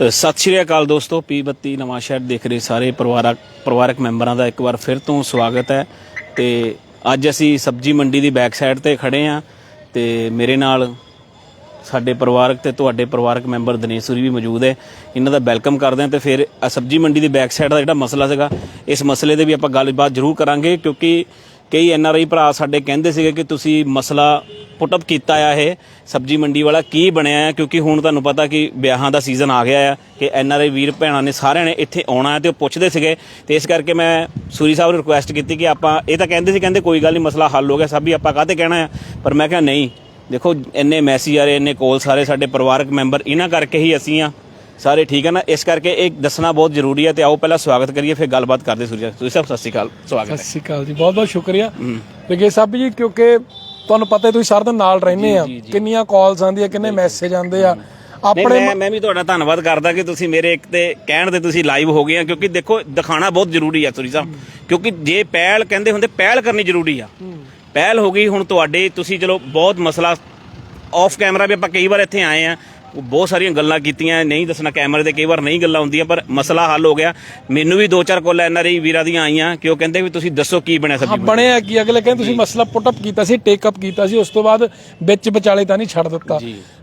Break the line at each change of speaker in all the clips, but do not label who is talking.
ਸਤਿ ਸ਼੍ਰੀ ਅਕਾਲ ਦੋਸਤੋ ਪੀ32 ਨਵਾਂ ਸ਼ਹਿਰ ਦੇਖ ਰਹੇ ਸਾਰੇ ਪਰਿਵਾਰਕ ਪਰਿਵਾਰਕ ਮੈਂਬਰਾਂ ਦਾ ਇੱਕ ਵਾਰ ਫਿਰ ਤੋਂ ਸਵਾਗਤ ਹੈ। ਤੇ ਅੱਜ ਅਸੀਂ ਸਬਜੀ ਮੰਡੀ ਦੀ ਬੈਕ ਸਾਈਡ ਤੇ ਖੜੇ ਆ ਤੇ ਮੇਰੇ ਨਾਲ ਸਾਡੇ ਪਰਿਵਾਰਕ ਤੇ ਤੁਹਾਡੇ ਪਰਿਵਾਰਕ ਮੈਂਬਰ ਦਿਨੇਸ਼ੂਰੀ ਵੀ ਮੌਜੂਦ ਹੈ। ਇਹਨਾਂ ਦਾ ਵੈਲਕਮ ਕਰਦੇ ਹਾਂ ਤੇ ਫਿਰ ਸਬਜੀ ਮੰਡੀ ਦੀ ਬੈਕ ਸਾਈਡ ਦਾ ਜਿਹੜਾ ਮਸਲਾ ਸੀਗਾ, ਇਸ ਮਸਲੇ 'ਤੇ ਵੀ ਆਪਾਂ ਗੱਲਬਾਤ ਜ਼ਰੂਰ ਕਰਾਂਗੇ ਕਿਉਂਕਿ ਕਈ ਐਨ ਆਰ ਆਈ ਭਰਾ ਸਾਡੇ ਕਹਿੰਦੇ ਸੀਗੇ ਕਿ ਤੁਸੀਂ ਮਸਲਾ ਪੁੱਟ ਅਪ ਕੀਤਾ ਆ ਇਹ, ਸਬਜੀ ਮੰਡੀ ਵਾਲਾ ਕੀ ਬਣਿਆ ਆ, ਕਿਉਂਕਿ ਹੁਣ ਤੁਹਾਨੂੰ ਪਤਾ ਕਿ ਵਿਆਹਾਂ ਦਾ ਸੀਜ਼ਨ ਆ ਗਿਆ ਆ, ਕਿ ਐਨ ਆਰ ਆਈ ਵੀਰ ਭੈਣਾਂ ਨੇ ਸਾਰਿਆਂ ਨੇ ਇੱਥੇ ਆਉਣਾ ਹੈ ਤੇ ਉਹ ਪੁੱਛਦੇ ਸੀਗੇ। ਤੇ ਇਸ ਕਰਕੇ ਮੈਂ ਸੂਰੀ ਸਾਹਿਬ ਨੂੰ ਰਿਕੁਐਸਟ ਕੀਤੀ ਕਿ ਆਪਾਂ, ਇਹ ਤਾਂ ਕਹਿੰਦੇ ਸੀ, ਕਹਿੰਦੇ ਕੋਈ ਗੱਲ ਨਹੀਂ, ਮਸਲਾ ਹੱਲ ਹੋ ਗਿਆ, ਸਭ ਵੀ ਆਪਾਂ ਕਾਹਤੇ ਕਹਿਣਾ ਆ? ਪਰ ਮੈਂ ਕਿਹਾ ਨਹੀਂ, ਦੇਖੋ, ਇੰਨੇ ਮੈਸੇਜ ਆ ਰਹੇ, ਇੰਨੇ ਕੋਲ ਸਾਰੇ ਸਾਡੇ ਪਰਿਵਾਰਕ ਮੈਂਬਰ, ਇਹਨਾਂ ਕਰਕੇ ਹੀ ਅਸੀਂ ਆ। ਸਾਰੇ ਠੀਕ ਹੈ ਨਾ? ਇਸ ਕਰਕੇ ਇਹ ਦੱਸਣਾ ਬਹੁਤ ਜ਼ਰੂਰੀ ਹੈ ਤੇ ਆਓ ਪਹਿਲਾਂ ਸਵਾਗਤ ਕਰੀਏ ਫਿਰ ਗੱਲਬਾਤ ਕਰਦੇ ਸੂਰੀ ਸਾਹਿਬ ਸੂਰੀ ਸਾਹਿਬ ਸਤਿ ਸ਼੍ਰੀ ਅਕਾਲ ਸਵਾਗਤ
ਸਤਿ ਸ਼੍ਰੀ ਅਕਾਲ ਜੀ ਬਹੁਤ ਬਹੁਤ ਸ਼ੁਕਰੀਆ ਵਿਗੇ ਸਾਹਿਬ ਜੀ ਕਿਉਂਕਿ ਤੁਹਾਨੂੰ ਪਤਾ ਹੈ ਤੁਸੀਂ ਸਾਰਾ ਦਿਨ ਨਾਲ ਰਹਿੰਦੇ ਆ। ਕਿੰਨੀਆਂ ਕਾਲਸ ਆਉਂਦੀਆਂ ਕਿੰਨੇ ਮੈਸੇਜ ਆਉਂਦੇ ਆ।
ਨਹੀਂ
ਆਪਣੇ
ਮੈਂ ਮੈਂ ਵੀ ਤੁਹਾਡਾ ਧੰਨਵਾਦ ਕਰਦਾ ਕਿ ਤੁਸੀਂ ਮੇਰੇ ਇੱਕ ਤੇ ਕਹਿਣ ਤੇ ਤੁਸੀਂ ਲਾਈਵ ਹੋ ਗਏ ਆ ਕਿਉਂਕਿ ਦੇਖੋ ਦਿਖਾਣਾ ਬਹੁਤ ਜ਼ਰੂਰੀ ਆ ਸੂਰੀ ਸਾਹਿਬ। ਕਿਉਂਕਿ ਜੇ ਪਹਿਲ ਕਹਿੰਦੇ ਹੁੰਦੇ ਪਹਿਲ ਕਰਨੀ ਜ਼ਰੂਰੀ ਆ। ਪਹਿਲ ਹੋ ਗਈ ਹੁਣ ਤੁਹਾਡੇ ਤੁਸੀਂ ਚਲੋ ਬਹੁਤ ਮਸਲਾ ਆਫ ਕੈਮਰਾ ਵੀ ਆਪਾਂ ਕਈ ਵਾਰ ਇੱਥੇ ਆਏ ਆ। ਬਹੁਤ ਸਾਰੀਆਂ ਗੱਲਾਂ ਕੀਤੀਆਂ ਨਹੀਂ ਦੱਸਣਾ ਕੈਮਰੇ ਤੇ ਕਈ ਵਾਰ ਨਹੀਂ ਗੱਲਾਂ ਹੁੰਦੀਆਂ ਪਰ ਮਸਲਾ ਹੱਲ ਹੋ ਗਿਆ। ਮੈਨੂੰ ਵੀ ਦੋ ਚਾਰ ਕੋਲ ਐਨਆਰਆਈ ਵੀਰਾਂ ਦੀਆਂ ਆਈਆਂ ਕਿ ਉਹ ਕਹਿੰਦੇ ਵੀ ਤੁਸੀਂ ਦੱਸੋ ਕੀ ਬਣਿਆ ਸਬਜੀ
ਬਣਿਆ ਕੀ ਅਗਲੇ ਕਹਿੰਦੇ ਤੁਸੀਂ ਮਸਲਾ ਪੁੱਟ ਅਪ ਕੀਤਾ ਸੀ ਟੇਕ ਅਪ ਕੀਤਾ ਸੀ ਉਸ ਤੋਂ ਬਾਅਦ ਵਿੱਚ ਵਿਚਾਲੇ ਤਾਂ ਨਹੀਂ ਛੱਡ ਦਿੱਤਾ।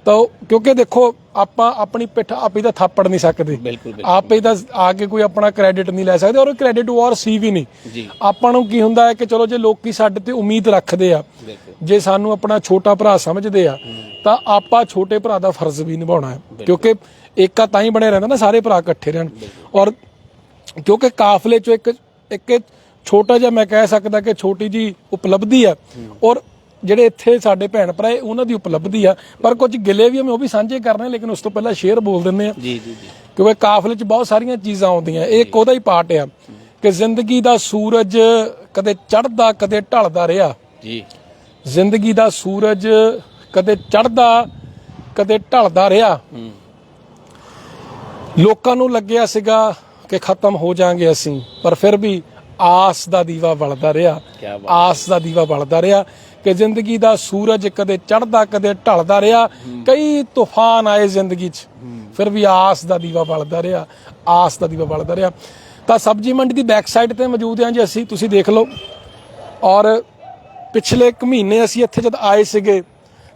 ਤਾਂ ਉਹ- ਕਿਉਂਕਿ ਦੇਖੋ ਆਪਾਂ ਆਪਣੀ ਪਿੱਠ ਆਪੇ ਤਾਂ ਥਾਪੜ ਨਹੀਂ ਸਕਦੇ। ਆਪੇ ਤਾਂ ਆ ਕੇ ਕੋਈ ਆਪਣਾ ਕ੍ਰੈਡਿਟ ਨਹੀਂ ਲੈ ਸਕਦੇ ਔਰ ਕ੍ਰੈਡਿਟ ਵਾਰ ਸੀ ਵੀ ਨਹੀਂ। ਆਪਾਂ ਨੂੰ ਕੀ ਹੁੰਦਾ ਹੈ ਕਿ ਚਲੋ ਜੇ ਲੋਕੀ ਸਾਡੇ ਤੇ ਉਮੀਦ ਰੱਖਦੇ ਆ ਜੇ ਸਾਨੂੰ ਆਪਣਾ ਛੋਟਾ ਭਰਾ ਸਮਝਦੇ ਆ ਤਾਂ ਆਪਾਂ ਛੋਟੇ ਭਰਾ ਦਾ ਫਰਜ਼ ਵੀ ਨਿਭਾਉਣਾ ਹੈ। ਕਿਉਂਕਿ ਏਕਾ ਤਾਂ ਹੀ ਬਣਿਆ ਰਹਿੰਦਾ ਨਾ ਸਾਰੇ ਭਰਾ ਇਕੱਠੇ ਰਹਿਣ। ਔਰ ਕਿਉਂਕਿ ਕਾਫਲੇ ਚੋਂ ਇੱਕ ਇੱਕ ਛੋਟਾ ਜਿਹਾ ਮੈਂ ਕਹਿ ਸਕਦਾ ਕਿ ਛੋਟੀ ਜੀ ਉਪਲਬਧੀ ਆ ਔਰ ਜਿਹੜੇ ਇੱਥੇ ਸਾਡੇ ਭੈਣ ਭਰਾ ਹੈ, ਉਹਨਾਂ ਦੀ ਉਪਲਬਧੀ ਆ। ਪਰ ਕੁਝ ਗਿਲੇ ਵੀ ਮੈਂ ਉਹ ਵੀ ਸਾਂਝੇ ਕਰਨੇ ਲੇਕਿਨ ਉਸ ਤੋਂ ਪਹਿਲਾਂ ਸ਼ੇਅਰ ਬੋਲ ਦਿੰਦੇ ਆ।
ਜੀ ਜੀ ਜੀ।
ਕਿਉਂਕਿ ਕਾਫਲੇ 'ਚ ਬਹੁਤ ਸਾਰੀਆਂ ਚੀਜ਼ਾਂ ਆਉਂਦੀਆਂ। ਇਹ ਇੱਕ ਉਹਦਾ ਹੀ ਪਾਰਟ ਆ ਕਿ ਜ਼ਿੰਦਗੀ ਦਾ ਸੂਰਜ ਕਦੇ ਚੜ੍ਹਦਾ ਕਦੇ ਢਲਦਾ ਰਿਹਾ।
ਜੀ।
ਜ਼ਿੰਦਗੀ ਦਾ ਸੂਰਜ ਕਦੇ ਚੜ੍ਹਦਾ ਕਦੇ ਢਲਦਾ ਰਿਹਾ। ਲੋਕਾਂ ਨੂੰ ਲੱਗਿਆ ਸੀਗਾ ਕਿ ਖਤਮ ਹੋ ਜਾਾਂਗੇ ਅਸੀਂ ਪਰ ਫਿਰ ਵੀ ਆਸ ਦਾ ਦੀਵਾ ਬਲਦਾ ਰਿਹਾ। ਆਸ ਦਾ ਦੀਵਾ ਬਲਦਾ ਰਿਹਾ। ਕਿ ਜ਼ਿੰਦਗੀ ਦਾ ਸੂਰਜ ਕਦੇ ਚੜ੍ਹਦਾ ਕਦੇ ਢਲਦਾ ਰਿਹਾ। ਕਈ ਤੂਫਾਨ ਆਏ ਜ਼ਿੰਦਗੀ 'ਚ। ਫਿਰ ਵੀ ਆਸ ਦਾ ਦੀਵਾ ਬਲਦਾ ਰਿਹਾ ਆਸ ਦਾ ਦੀਵਾ ਬਲਦਾ ਰਿਹਾ। ਤਾਂ ਸਬਜੀ ਮੰਡੀ ਦੀ ਬੈਕ ਸਾਈਡ ਤੇ ਮੌਜੂਦ ਹਾਂ ਜੀ ਅਸੀਂ ਤੁਸੀਂ ਦੇਖ ਲਓ। ਔਰ ਪਿਛਲੇ ਇੱਕ ਮਹੀਨੇ ਅਸੀਂ ਇੱਥੇ ਜਦ ਆਏ ਸੀਗੇ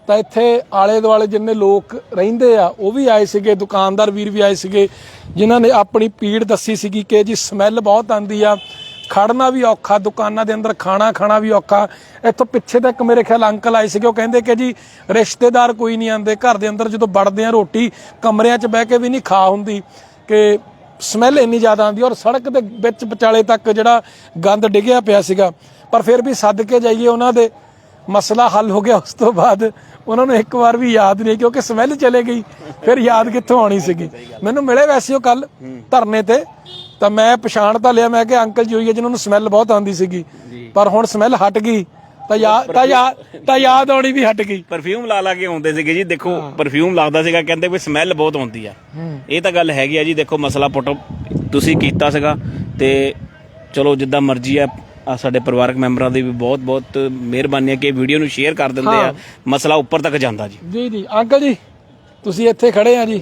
ਤਾਂ ਇੱਥੇ ਆਲੇ ਦੁਆਲੇ ਜਿੰਨੇ ਲੋਕ ਰਹਿੰਦੇ ਆ ਉਹ ਵੀ ਆਏ ਸੀਗੇ ਦੁਕਾਨਦਾਰ ਵੀਰ ਵੀ ਆਏ ਸੀਗੇ ਜਿਨ੍ਹਾਂ ਨੇ ਆਪਣੀ ਪੀੜ ਦੱਸੀ ਸੀਗੀ ਕਿ ਜੀ ਸਮੈਲ ਬਹੁਤ ਆਂਦੀ ਆ। ਖੜਨਾ ਵੀ ਔਖਾ ਦੁਕਾਨਾਂ ਦੇ ਅੰਦਰ ਖਾਣਾ ਖਾਣਾ ਵੀ ਔਖਾ। ਇੱਥੋਂ ਪਿੱਛੇ ਤੱਕ ਮੇਰੇ ਖਿਆਲ ਅੰਕਲ ਆਏ ਸੀਗੇ ਉਹ ਕਹਿੰਦੇ ਕਿ ਜੀ ਰਿਸ਼ਤੇਦਾਰ ਕੋਈ ਨਹੀਂ ਆਂਦੇ ਘਰ ਦੇ ਅੰਦਰ ਜਦੋਂ ਵੜਦੇ ਆ ਰੋਟੀ ਕਮਰਿਆਂ 'ਚ ਬਹਿ ਕੇ ਵੀ ਨਹੀਂ ਖਾ ਹੁੰਦੀ ਕਿ ਸਮੈਲ ਇੰਨੀ ਜ਼ਿਆਦਾ ਆਉਂਦੀ ਔਰ ਸੜਕ ਦੇ ਵਿੱਚ ਵਿਚਾਲੇ ਤੱਕ ਜਿਹੜਾ ਗੰਦ ਡਿੱਗਿਆ ਪਿਆ ਸੀਗਾ। ਪਰ ਫਿਰ ਵੀ ਸੱਦ ਕੇ ਜਾਈਏ ਉਹਨਾਂ ਦੇ ਮਸਲਾ ਹੱਲ ਹੋ ਗਿਆ ਉਸ ਤੋਂ ਬਾਅਦ ਉਹਨਾਂ ਨੂੰ ਇੱਕ ਵਾਰ ਵੀ ਯਾਦ ਨਹੀਂ ਕਿਉਂਕਿ ਸਮੈਲ ਚਲੇ ਗਈ ਫਿਰ ਯਾਦ ਕਿੱਥੋਂ ਆਉਣੀ ਸੀਗੀ। ਮੈਨੂੰ ਮਿਲੇ ਵੈਸੇ ਉਹ ਕੱਲ ਧਰਨੇ ਤੇ ਤਾਂ ਮੈਂ ਪਛਾਣ ਤਾਂ ਲਿਆ ਮੈਂ ਕਿ ਅੰਕਲ ਜੀ ਹੋਈ ਹੈ ਜਿਨ੍ਹਾਂ ਨੂੰ ਸਮੈਲ ਬਹੁਤ ਆਉਂਦੀ ਸੀਗੀ। ਪਰ ਹੁਣ ਸਮੈਲ ਹਟ ਗਈ। ਤਾਂ ਯਾਦ ਤਾਂ ਯਾਦ ਤਾਂ ਯਾਦ ਆਉਣੀ ਵੀ ਹਟ ਗਈ।
ਪਰਫਿਊਮ ਲਾ ਲਾ ਕੇ ਆਉਂਦੇ ਸੀਗੇ ਜੀ। ਦੇਖੋ ਪਰਫਿਊਮ ਲੱਗਦਾ ਸੀਗਾ ਕਹਿੰਦੇ ਵੀ ਸਮੈਲ ਬਹੁਤ ਆਉਂਦੀ ਆ। ਇਹ ਤਾਂ ਗੱਲ ਹੈਗੀ ਆ ਜੀ। ਦੇਖੋ ਮਸਲਾ ਪੁੱਟ ਤੁਸੀਂ ਕੀਤਾ ਸੀਗਾ ਤੇ ਚਲੋ ਜਿੱਦਾਂ ਮਰਜ਼ੀ ਆ ਆਹ ਸਾਡੇ ਪਰਿਵਾਰਕ ਮੈਂਬਰਾਂ ਦੀ ਵੀ ਬਹੁਤ ਬਹੁਤ ਮਿਹਰਬਾਨੀ ਹੈ ਕਿ ਵੀਡੀਓ ਨੂੰ ਸ਼ੇਅਰ ਕਰ ਦਿੰਦੇ ਆ। ਮਸਲਾ ਉੱਪਰ ਤੱਕ ਜਾਂਦਾ ਜੀ।
ਜੀ ਜੀ। ਅੰਕਲ ਜੀ ਤੁਸੀਂ ਇੱਥੇ ਖੜੇ ਆ ਜੀ?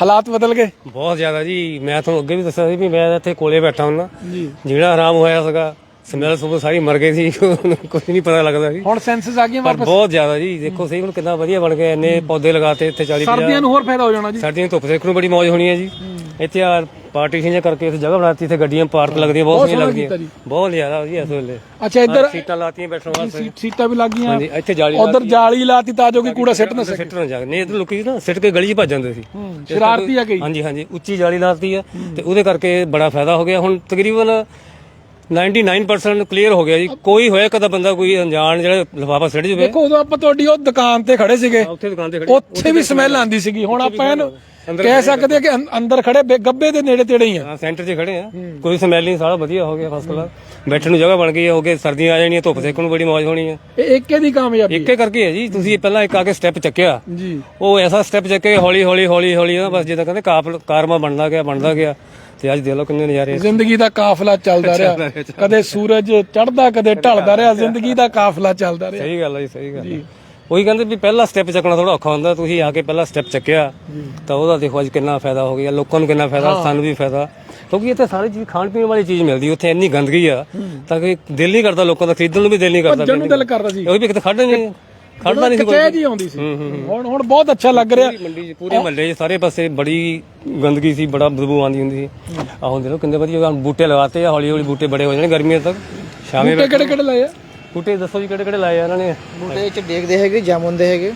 ਹਾਲਾਤ ਬਦਲ ਗਏ?
ਬਹੁਤ ਜ਼ਿਆਦਾ ਜੀ। ਮੈਂ ਤੁਹਾਨੂੰ ਅੱਗੇ ਵੀ ਦੱਸਿਆ ਸੀ ਵੀ ਮੈਂ ਇੱਥੇ ਕੋਲੇ ਬੈਠਾ ਹੁੰਦਾ।
ਜੀ।
ਜਿਹੜਾ ਆਰਾਮ ਹੋਇਆ ਸੀਗਾ ਸਮੈਲ ਸੁਬਹ ਸਾਰੀ ਮਰ ਗਈ ਸੀ ਕੁਝ ਨਹੀਂ ਪਤਾ ਲੱਗਦਾ ਸੀ।
ਹੁਣ ਸੈਂਸਸ ਆ ਗਈਆਂ
ਪਰ
ਵਾਪਸ।
ਬਹੁਤ ਜ਼ਿਆਦਾ ਜੀ ਦੇਖੋ ਸਹੀ ਹੁਣ ਕਿੰਨਾ ਵਧੀਆ ਬਣ ਗਿਆ ਇੰਨੇ ਪੌਦੇ ਲਗਾਤੇ ਇੱਥੇ 40
ਸਰਦੀਆਂ ਨੂੰ ਹੋਰ ਫਾਇਦਾ ਹੋ ਜਾਣਾ ਜੀ।
ਸਰਦੀਆਂ ਧੁੱਪ ਸੇਕਣ ਨੂੰ ਬੜੀ ਮੌਜ ਹੋਣੀ ਹੈ ਜੀ। ਇੱਥੇ ਆ ਪਾਰਟੀਸ਼ਨ ਜਿਹਾ ਕਰਕੇ ਇੱਥੇ ਜਗ੍ਹਾ ਬਣਾਤੀ ਇੱਥੇ ਗੱਡੀਆਂ ਪਾਰਕ ਲੱਗਦੀਆਂ ਬਹੁਤ ਸੋਹਣੀਆਂ
ਸੋਹਣਾ
ਲੱਗਦੀਆਂ।
ਕੀਤਾ ਜੀ।
ਬਹੁਤ ਜ਼ਿਆਦਾ ਵਧੀਆ ਇਸ ਵੇਲੇ।
ਅੱਛਾ ਇੱਧਰ
ਸੀਟਾਂ ਲਾਤੀਆਂ ਬੈਠਣ ਵਾਸਤੇ।
ਸੀ- ਸੀਟਾਂ ਵੀ ਲੱਗੀਆਂ।
ਹਾਂਜੀ ਇੱਥੇ ਜਾਲੀ
ਉਧਰ ਜਾਲੀ ਲਾਤੀ ਤਾਂ ਜੋ ਕਿ ਕੂੜਾ ਸਿੱਟ ਨਾ ਸਕੇ।
ਸਿੱਟ ਨਾ ਜਾ ਨਹੀਂ ਇਧਰ ਲੋਕੀ ਨਾ ਸਿੱਟ ਕੇ ਗਲੀ 'ਚ ਭੱਜ ਜਾਂਦੇ ਸੀ।
ਸ਼ਰਾਰਤੀ ਆ ਗਈ
ਹਾਂਜੀ ਹਾਂਜੀ ਉੱਚੀ ਜਾਲੀ ਲਾਤੀ ਹੈ। ਤੇ ਉਹਦੇ ਕਰਕੇ ਬੜਾ ਫਾਇਦਾ ਹੋ ਗਿਆ। ਹੁਣ ਤਕਰੀਬਨ 99% ਕਲੀਅਰ ਹੋ ਗਿਆ ਜੀ। ਕੋਈ ਹੋਇਆ ਕਦਾ ਬੰਦਾ ਕੋਈ ਅਣਜਾਣ ਜਿਹੜਾ ਲਿਫਾਫਾ ਸਿੱਟ ਜਵੇ?
ਦੇਖੋ ਉਦੋਂ ਆਪਾਂ ਤੁਹਾਡੀ ਉਹ ਦੁਕਾਨ ਤੇ ਖੜੇ ਸੀਗੇ।
ਉੱਥੇ ਦੁਕਾਨ ਤੇ ਖੜੇ
ਉੱਥੇ ਵੀ ਸਮੈਲ ਆਂਦੀ ਸੀਗੀ। ਹੁਣ ਆਪਾਂ ਇਹਨੂੰ ਕਹਿ ਸਕਦੇ ਆ ਕਿ ਅੰਦਰ ਖੜੇ ਗੱਬੇ ਦੇ ਨੇੜੇ ਤੇੜੇ ਹੀ ਆ।
ਹਾਂ ਸੈਂਟਰ 'ਚ ਖੜੇ ਆ। ਕੋਈ ਸਮੈਲ ਨਹੀਂ ਸਾਰਾ ਵਧੀਆ ਹੋ ਗਿਆ ਫਸਟ ਕਲਾਸ ਬੈਠਣ ਨੂੰ ਜਗ੍ਹਾ ਬਣ ਗਈ ਹੈ ਗਏ ਸਰਦੀਆਂ ਆ ਜਾਣੀਆਂ ਧੁੱਪ ਸੇਕਣ ਨੂੰ ਬੜੀ ਮੌਜ ਹੋਣੀ ਹੈ
ਇਹ ਏਕੇ ਦੀ ਕਾਮਯਾਬੀ
ਇੱਕੇ ਕਰਕੇ ਹੈ ਜੀ ਤੁਸੀਂ ਪਹਿਲਾਂ ਇੱਕ ਆ ਕੇ ਸਟੈਪ ਚੱਕਿਆ।
ਜੀ।
ਉਹ ਐਸਾ ਸਟੈਪ ਚੱਕੇ ਹੌਲੀ ਹੌਲੀ ਹੌਲੀ ਹੌਲੀ ਬਸ ਜਿੱਦਾਂ ਕਹਿੰਦੇ ਕਾਰਮਾ ਬਣਦਾ ਗਿਆ ਬਣਦਾ ਗਿਆ। ਤੇ ਅੱਜ ਦੇਖ ਲਓ ਕਿੰਨੇ ਨਜ਼ਾਰੇ
ਜ਼ਿੰਦਗੀ ਦਾ ਕਾਫਲਾ ਚੱਲਦਾ ਰਿਹਾ। ਕਦੇ ਸੂਰਜ ਚੜ੍ਹਦਾ ਕਦੇ ਢਲਦਾ ਰਿਹਾ। ਜ਼ਿੰਦਗੀ ਦਾ ਕਾਫਲਾ ਚੱਲਦਾ ਰਿਹਾ।
ਸਹੀ ਗੱਲ ਹੈ ਜੀ ਸਹੀ ਗੱਲ ਹੈ ਉਹੀ ਕਹਿੰਦੇ ਵੀ ਪਹਿਲਾ ਸਟੈਪ ਚੱਕਣਾ ਥੋੜਾ ਔਖਾ ਹੁੰਦਾ। ਤੁਸੀਂ ਆ ਕੇ ਪਹਿਲਾ ਸਟੈਪ ਚੱਕਿਆ ਤਾਂ ਉਹਦਾ ਦੇਖੋ ਅੱਜ ਕਿੰਨਾ ਫਾਇਦਾ ਹੋ ਗਿਆ। ਲੋਕਾਂ ਨੂੰ ਕਿੰਨਾ ਫਾਇਦਾ ਸਾਨੂੰ ਵੀ ਫਾਇਦਾ। ਕਿਉਂਕਿ ਇੱਥੇ ਸਾਰੀ ਚੀਜ਼ ਖਾਣ ਪੀਣ ਵਾਲੀ ਚੀਜ਼ ਮਿਲਦੀ। ਉੱਥੇ ਇੰਨੀ ਗੰਦਗੀ ਆ ਤਾਂ ਕਿ ਦਿਲ ਨਹੀਂ ਕਰਦਾ ਲੋਕਾਂ ਦਾ ਖਰੀਦਣ ਨੂੰ ਵੀ ਦਿਲ ਨਹੀਂ ਕਰਦਾ
ਦਿਲ ਕਰਦਾ ਸੀ।
ਉਹ ਵੀ ਕਿਤੇ ਖੜਨਾ ਨਹੀਂ ਖੜਨਾ ਨਹੀਂ ਸੀ ਕੋਈ।
ਜੀ ਆਉਂਦੀ ਸੀ। ਹੁਣ ਹੁਣ ਬਹੁਤ ਅੱਛਾ ਲੱਗ ਰਿਹਾ।
ਪੂਰੀ ਮੰਡੀ 'ਚ ਪੂਰੇ ਮਹੱਲੇ 'ਚ ਸਾਰੇ ਪਾਸੇ ਬੜੀ ਗੰਦਗੀ ਸੀ ਬੜਾ ਬਦਬੂ ਆਉਂਦੀ ਹੁੰਦੀ ਸੀ। ਆਹ ਹੁਣ ਦੇਖੋ ਕਿੰਨੇ ਵਧੀਆ ਹੁਣ ਬੂਟੇ ਲਗਾਤੇ ਆ ਹੌਲੀ ਹੌਲੀ ਬੂਟੇ ਬੜੇ ਹੋ ਜਾਣੇ ਗਰਮੀਆਂ ਤੱਕ। ਸ਼ਾਮੇ
ਬੂਟੇ ਕਿਹੜੇ ਕਿਹੜੇ ਲਾਏ ਆ?
ਬੂਟੇ ਦੱਸੋ ਜੀ ਕਿਹੜੇ ਕਿਹੜੇ ਲਾਏ ਆ ਇਹਨਾਂ ਨੇ?
ਬੂਟੇ ਚ ਦੇਖਦੇ ਹੈਗੇ ਜਾਮੁਨ ਦੇ ਹੈਗੇ।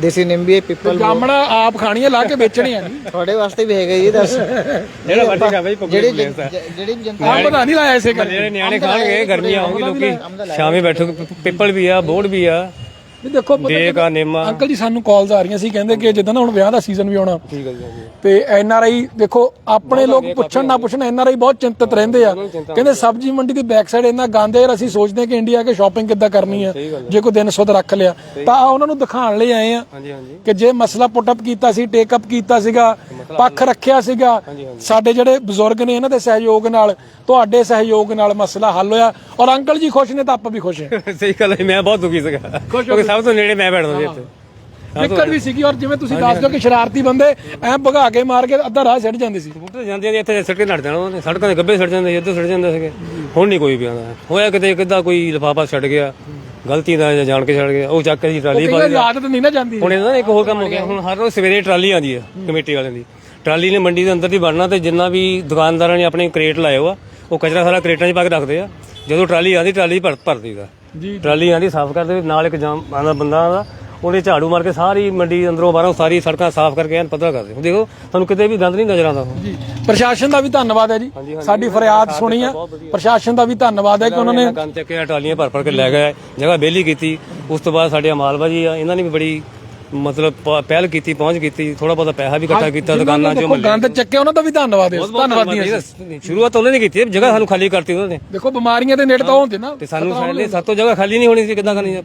ਦੇਸੀ ਨਿੰਬੀ ਪਿੱਪਲ
ਜਾਮਣਾ ਆਪ ਖਾਣੀਆਂ ਲਾ ਕੇ ਵੇਚਣੀਆਂ ਨਹੀਂ
ਤੁਹਾਡੇ ਵਾਸਤੇ ਵੀ ਹੈਗਾ ਜੀ ਦੱਸ।
ਜਿਹੜਾ ਵੱਡੀ ਖਾਵੇ
ਜਿਹੜੀ ਜਨ- ਜਿਹੜੀ ਜਨਤਾ
ਆਪ ਪਤਾ ਨਹੀਂ ਲਾਇਆ ਇਸੇ ਕਰਕੇ।
ਜਿਹੜੇ ਨਿਆਣੇ ਖਾਣਗੇ ਗਰਮੀਆਂ ਆਉਂਗੀ ਲੋਕੀ। ਸ਼ਾਮੇ ਬੈਠੋ ਪਿੱਪਲ ਵੀ ਆ ਬੋੜ ਵੀ ਆ।
ਨਹੀਂ ਦੇਖੋ ਪਤਾ
ਆ ਨਿੰਮਾ।
ਅੰਕਲ ਜੀ ਸਾਨੂੰ ਕਾਲਸ ਆ ਰਹੀਆਂ ਸੀ ਕਹਿੰਦੇ ਕਿ ਜਿੱਦਾਂ ਨਾ ਹੁਣ ਵਿਆਹ ਦਾ ਸੀਜ਼ਨ ਵੀ ਆਉਣਾ।
ਠੀਕ ਹੈ ਜੀ
ਤੇ ਐਨ ਆਰ ਆਈ ਦੇਖੋ ਆਪਣੇ ਲੋਕ ਪੁੱਛਣ ਨਾ ਪੁੱਛਣ ਐਨ ਆਰ ਆਈ ਬਹੁਤ ਚਿੰਤਤ ਰਹਿੰਦੇ ਆ। ਕਹਿੰਦੇ ਸਬਜ਼ੀ ਮੰਡੀ ਦੀ ਬੈਕ ਸਾਈਡ ਇੰਨਾ ਗੰਦ ਹੈ ਅਸੀਂ ਸੋਚਦੇ ਕਿ ਇੰਡੀਆ ਕੇ ਸ਼ਾਪਿੰਗ ਕਿੱਦਾਂ ਕਰਨੀ ਆ ਜੇ ਕੋਈ ਦਿਨ ਸੁੱਧ ਰੱਖ ਲਿਆ। ਤਾਂ ਉਹਨਾਂ ਨੂੰ ਦਿਖਾਉਣ ਲਈ ਆਏ ਆ ਕਿ ਜੇ ਮਸਲਾ ਪੁੱਟ ਅਪ ਕੀਤਾ ਸੀ ਟੇਕ ਅਪ ਕੀਤਾ ਸੀਗਾ ਪੱਖ ਰੱਖਿਆ ਸੀਗਾ ਸਾਡੇ ਜਿਹੜੇ ਬਜ਼ੁਰਗ ਨੇ ਇਹਨਾਂ ਦੇ ਸਹਿਯੋਗ ਨਾਲ ਤੁਹਾਡੇ ਸਹਿਯੋਗ ਨਾਲ ਮਸਲਾ ਹੱਲ ਹੋਇਆ। ਔਰ ਅੰਕਲ ਜੀ ਖੁਸ਼ ਨੇ ਤਾਂ ਆਪਾਂ ਵੀ ਖੁਸ਼ ਹਾਂ।
ਸਹੀ ਗੱਲ ਹੈ ਮੈਂ ਬਹੁਤ ਦੁਖੀ ਸੀਗਾ। ਕਿਉਂਕਿ ਸਭ ਤੋਂ ਨੇੜੇ ਮੈਂ ਬੈਠਦਾ ਸੀ ਇੱਥੇ।
ਦਿੱਕਤ ਵੀ ਸੀਗੀ ਔਰ ਜਿਵੇਂ ਤੁਸੀਂ ਦੱਸ ਦਿਓ ਕਿ ਸ਼ਰਾਰਤੀ ਬੰਦੇ ਐ ਭਗਾ ਕੇ ਮਾਰ ਕੇ ਅੱਧਾ ਰਾਹ ਛੱਡ ਜਾਂਦੇ ਸੀ।
ਬੂਟੇ ਜਾਂਦੇ ਨੇ ਇੱਥੇ ਸੜਕੇ ਨੱਟ ਜਾਣਾ ਉਹਨੇ। ਸੜਕਾਂ ਦੇ ਗੱਬੇ ਸੜ ਜਾਂਦੇ ਸੀ ਇੱਧਰ ਸੜ ਜਾਂਦੇ ਸੀਗੇ। ਹੁਣ ਨਹੀਂ ਕੋਈ ਵੀ ਆਉਂਦਾ। ਹੋਇਆ ਕਿਤੇ ਕਿੱਦਾਂ ਕੋਈ ਲਿਫਾਫਾ ਛੱਡ ਗਿਆ ਗਲਤੀ ਨਾਲ ਜਾਂ ਜਾਣ ਕੇ ਛੱਡ ਗਿਆ ਉਹ ਚੱਕ ਕੇ ਜੀ ਟਰਾਲੀ ਪਾ
ਵਾਰੀ ਆਦਤ ਨਹੀਂ ਨਾ ਜਾਂਦੀ।
ਹੁਣ ਇਹਦਾ ਇੱਕ ਹੋਰ ਕੰਮ ਹੋ ਗਿਆ। ਹੁਣ ਹਰ ਰੋਜ਼ ਸਵੇਰੇ ਟਰਾਲੀ ਆਉਂਦੀ ਹੈ ਕਮੇਟੀ ਵਾਲਿਆਂ ਦੀ। ਟਰਾਲੀ ਨੇ ਮੰਡੀ ਦੇ ਅੰਦਰ ਦੀ ਵੜਨਾ ਤੇ ਜਿੰਨਾ ਵੀ ਦੁਕਾਨਦਾਰਾਂ ਨੇ ਆਪਣੇ ਕ੍ਰੇਟ ਲਾਏ ਹੋ ਆ ਉਹ ਕਚਰਾ ਸਾਰਾ ਕ੍ਰੇਟਾਂ 'ਚ ਪਾ ਕੇ ਰੱਖਦੇ ਆ। ਜਦੋਂ ਟਰਾਲੀ ਆਉਂਦੀ ਟਰਾਲੀ ਭਰ ਭਰ ਦਈਦਾ
ਜੀ
ਟਰਾਲੀ ਆਂਦੀ ਸਾਫ਼ ਕਰਦੇ ਨਾਲ ਇੱਕ ਜਾਮ ਆਂਦਾ ਬੰਦਾ ਆਂਦਾ ਉਹਦੇ ਝਾੜੂ ਮਾਰ ਕੇ ਸਾਰੀ ਮੰਡੀ ਅੰਦਰੋਂ ਬਾਹਰੋਂ ਸਾਰੀ ਸੜਕਾਂ ਸਾਫ਼ ਕਰਕੇ ਐਨ ਪੱਧਰਾ ਕਰਦੇ ਹੁਣ ਦੇਖੋ ਤੁਹਾਨੂੰ ਕਿਤੇ ਵੀ ਗੰਦ ਨਹੀਂ ਨਜ਼ਰ ਆਉਂਦਾ
ਜੀ ਪ੍ਰਸ਼ਾਸਨ ਦਾ ਵੀ ਧੰਨਵਾਦ ਹੈ ਜੀ। ਸਾਡੀ ਫਰਿਆਦ ਸੁਣੀ ਆ ਪ੍ਰਸ਼ਾਸਨ ਦਾ ਵੀ ਧੰਨਵਾਦ ਹੈ ਕਿ ਉਹਨਾਂ ਨੇ
ਗੰਦ ਚੱਕਿਆ ਟਰਾਲੀਆਂ ਭਰ ਭਰ ਕੇ ਲੈ ਗਏ ਜਗ੍ਹਾ ਬੇਲੀ ਕੀਤੀ। ਉਸ ਤੋਂ ਬਾਅਦ ਸਾਡੇ ਅਮਾਲਵਾ ਜੀ ਆ ਇਹਨਾਂ ਨੇ ਵੀ ਬੜੀ ਮਤਲਬ ਪ- ਪਹਿਲ ਕੀਤੀ ਪਹੁੰਚ ਕੀਤੀ ਥੋੜਾ ਬਹੁਤਾ ਪੈਸਾ ਵੀ ਇਕੱਠਾ ਕੀਤਾ ਦੁਕਾਨਾਂ 'ਚੋਂ
ਦੇਖੋ ਗੰਦ ਚੱਕਿਆ ਉਹਨਾਂ ਦਾ ਵੀ ਧੰਨਵਾਦ ਹੈ
ਧੰਨਵਾਦ ਸ਼ੁਰੂਆਤ ਉਹਨਾਂ ਨੇ ਕੀਤੀ ਹੈ, ਜਗ੍ਹਾ ਸਾਨੂੰ ਖਾਲੀ ਕਰਤੀ ਉਹਨਾਂ ਨੇ।
ਦੇਖੋ ਬਿਮਾਰੀਆਂ ਦੇ ਨੇੜੇ ਤਾਂ ਹੁੰਦੇ ਨਾ
ਤੇ ਸਾਨੂੰ ਸਾਡੇ ਸਾਤੋਂ ਜਗ੍ਹਾ ਖਾਲੀ ਨਹੀਂ ਹੋਣੀ ਸੀ ਕਿੱਦਾਂ ਕਰਨੀ ਆ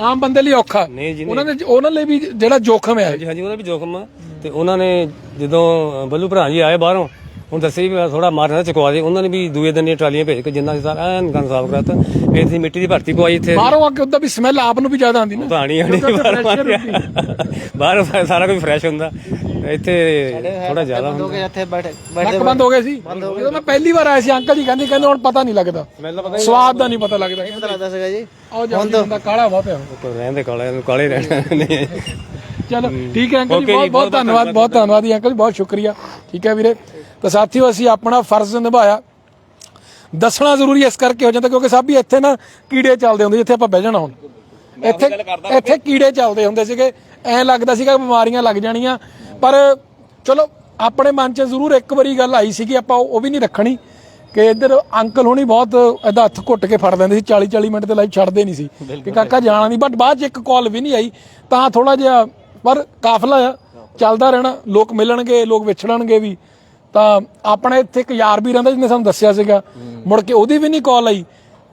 ਆਮ ਬੰਦੇ ਲਈ ਔਖਾ।
ਨਹੀਂ ਜੀ ਨਹੀਂ।
ਉਹਨਾਂ ਨੇ ਉਹਨਾਂ ਲਈ ਵੀ ਜਿਹੜਾ ਜੋਖਮ ਹੈ
ਹਾਂਜੀ ਹਾਂਜੀ ਉਹਦਾ ਵੀ ਜੋਖਮ ਆ। ਤੇ ਉਹਨਾਂ ਨੇ ਜਦੋਂ ਬੱਲੂ ਭਰਾ ਜੀ ਆਏ ਬਾਹਰੋਂ ਹੁਣ ਦੱਸੇ ਵੀ ਥੋੜਾ ਮਾਰਨਾ ਚੁਕਵਾ ਦੇ। ਉਹਨਾਂ ਨੇ ਵੀ ਦੂਏ ਦਿਨ ਦੀਆਂ ਟਰਾਲੀਆਂ ਭੇਜ ਕੇ ਜਿੰਨਾ ਸਾਰਾ ਐਨ ਗੰਦ ਸਾਫ਼ ਕਰਾਤਾ। ਫਿਰ ਅਸੀਂ ਮਿੱਟੀ ਦੀ ਭਰਤੀ ਪਵਾਈ ਇੱਥੇ।
ਬਾਹਰੋਂ ਆ ਕੇ ਉਹਦਾ ਵੀ ਸਮੈਲ ਆਪ ਨੂੰ ਵੀ ਜ਼ਿਆਦਾ ਆਉਂਦੀ ਨਾ।
ਪਾਣੀ ਆਣੀ ਬਾਹਰ ਸਾਰਾ ਕੁਝ ਫਰੈਸ਼ ਹੁੰਦਾ। ਇੱਥੇ ਥੋੜਾ ਜ਼ਿਆਦਾ
ਲੋਕ ਇੱਥੇ ਬੈਠੇ ਬੈਠੇ
ਨੱਕ ਬੰਦ ਹੋ ਗਏ ਸੀ? ਜਦੋਂ ਮੈਂ ਪਹਿਲੀ ਵਾਰ ਆਇਆ ਸੀ ਅੰਕਲ ਜੀ ਕਹਿੰਦੇ ਕਹਿੰਦੇ ਹੁਣ ਪਤਾ ਨਹੀਂ ਲੱਗਦਾ। ਸਵਾਦ ਦਾ ਨਹੀਂ ਪਤਾ ਲੱਗਦਾ।
ਪਤਾ ਲੱਗਦਾ ਸੀਗਾ ਜੀ?
ਆਓ ਜਲਦੀ ਬੰਦਾ ਕਾਲਾ ਵਾ ਪਿਆ
ਰਹਿੰਦੇ ਕਾਲੇ ਨੂੰ ਕਾਲੇ ਰਹਿਣਾ। ਨਹੀਂ।
ਚਲੋ ਠੀਕ ਹੈ ਅੰਕਲ ਜੀ ਬਹੁਤ ਬਹੁਤ ਧੰਨਵਾਦ। ਬਹੁਤ ਧੰਨਵਾਦ ਜੀ ਅੰਕਲ ਜੀ ਬਹੁਤ ਸ਼ੁਕਰੀਆ। ਠੀਕ ਹੈ ਵੀਰੇ। ਤਾਂ ਸਾਥੀਓ ਅਸੀਂ ਆਪਣਾ ਫਰਜ਼ ਨਿਭਾਇਆ। ਦੱਸਣਾ ਜ਼ਰੂਰੀ ਇਸ ਕਰਕੇ ਹੋ ਜਾਂਦਾ ਕਿਉਂਕਿ ਸਭ ਵੀ ਇੱਥੇ ਨਾ ਕੀੜੇ ਚੱਲਦੇ ਹੁੰਦੇ ਜਿੱਥੇ ਆਪਾਂ ਬਹਿ ਜਾਣਾ ਹੁਣ। ਇੱਥੇ ਇੱਥੇ ਕੀੜੇ ਚੱਲਦੇ ਹੁੰਦੇ ਸੀਗੇ ਐਂ ਲੱਗਦਾ ਸੀਗਾ ਬਿਮਾਰੀਆਂ ਲੱਗ ਜਾਣੀਆਂ। ਪਰ ਚਲੋ ਆਪਣੇ ਮਨ 'ਚ ਜ਼ਰੂਰ ਇੱਕ ਵਾਰੀ ਗੱਲ ਆਈ ਸੀਗੀ ਆਪਾਂ ਉਹ ਵੀ ਨਹੀਂ ਰੱਖਣੀ ਕਿ ਇੱਧਰ ਅੰਕਲ ਹੋਣੀ ਬਹੁਤ ਇਹਦਾ ਹੱਥ ਘੁੱਟ ਕੇ ਫੜ ਲੈਂਦੇ ਸੀ 40 40 ਮਿੰਟ ਦੇ ਲਾਈਵ ਛੱਡਦੇ ਨਹੀਂ ਸੀ। ਕਿ ਕਾਕਾ ਜਾਣਾ ਨਹੀਂ ਬਟ ਬਾਅਦ 'ਚ ਇੱਕ ਕਾਲ ਵੀ ਨਹੀਂ ਆਈ ਤਾਂ ਥੋੜਾ ਜਿਹਾ ਪਰ ਕਾਫਲਾ ਆ ਚੱਲਦਾ ਰਹਿਣਾ ਲੋਕ ਮਿਲਣਗੇ ਲੋਕ ਵਿਛੜਨਗੇ ਵੀ। ਤਾਂ ਆਪਣੇ ਇੱਥੇ ਇੱਕ ਯਾਰ ਵੀ ਰਹਿੰਦਾ ਜਿਹਨੇ ਸਾਨੂੰ ਦੱਸਿਆ ਸੀਗਾ ਮੁੜ ਕੇ ਉਹਦੀ ਵੀ ਨਹੀਂ ਕਾਲ ਆਈ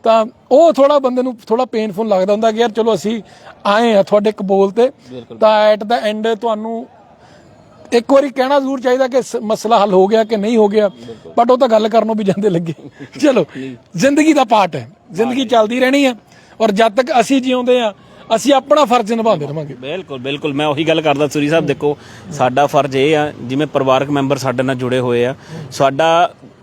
ਤਾਂ ਉਹ ਥੋੜਾ ਬੰਦੇ ਨੂੰ ਥੋੜਾ ਪੇਨਫੁਲ ਲੱਗਦਾ ਹੁੰਦਾ ਕਿ ਯਾਰ ਚਲੋ ਅਸੀਂ ਆਏ ਆ ਤੁਹਾਡੇ ਕਬੂਲ ਤੇ ਤਾਂ ਐਟ ਦਾ ਐਂਡ ਤੁਹਾਨੂੰ ਇੱਕ ਵਾਰੀ ਕਹਿਣਾ ਜ਼ਰੂਰ ਚਾਹੀਦਾ ਕਿ ਮਸਲਾ ਹੱਲ ਹੋ ਗਿਆ ਕਿ ਨਹੀਂ ਹੋ ਗਿਆ ਬਟ ਉਹ ਤਾਂ ਗੱਲ ਕਰਨੋਂ ਵੀ ਜਾਂਦੇ ਲੱਗੇ। ਚਲੋ ਜ਼ਿੰਦਗੀ ਦਾ ਪਾਰਟ ਹੈ ਜ਼ਿੰਦਗੀ ਚੱਲਦੀ ਰਹਿਣੀ ਆ ਔਰ ਜਦ ਤੱਕ ਅਸੀਂ ਜਿਉਂਦੇ ਆ ਅਸੀਂ ਆਪਣਾ ਫਰਜ਼ ਨਿਭਾਉਂਦੇ ਰਵਾਂਗੇ।
ਬਿਲਕੁਲ ਬਿਲਕੁਲ। ਮੈਂ ਉਹੀ ਗੱਲ ਕਰਦਾ ਸੂਰੀ ਸਾਹਿਬ ਦੇਖੋ ਸਾਡਾ ਫਰਜ਼ ਇਹ ਆ ਜਿਵੇਂ ਪਰਿਵਾਰਕ ਮੈਂਬਰ ਸਾਡੇ ਨਾਲ ਜੁੜੇ ਹੋਏ ਆ ਸਾਡਾ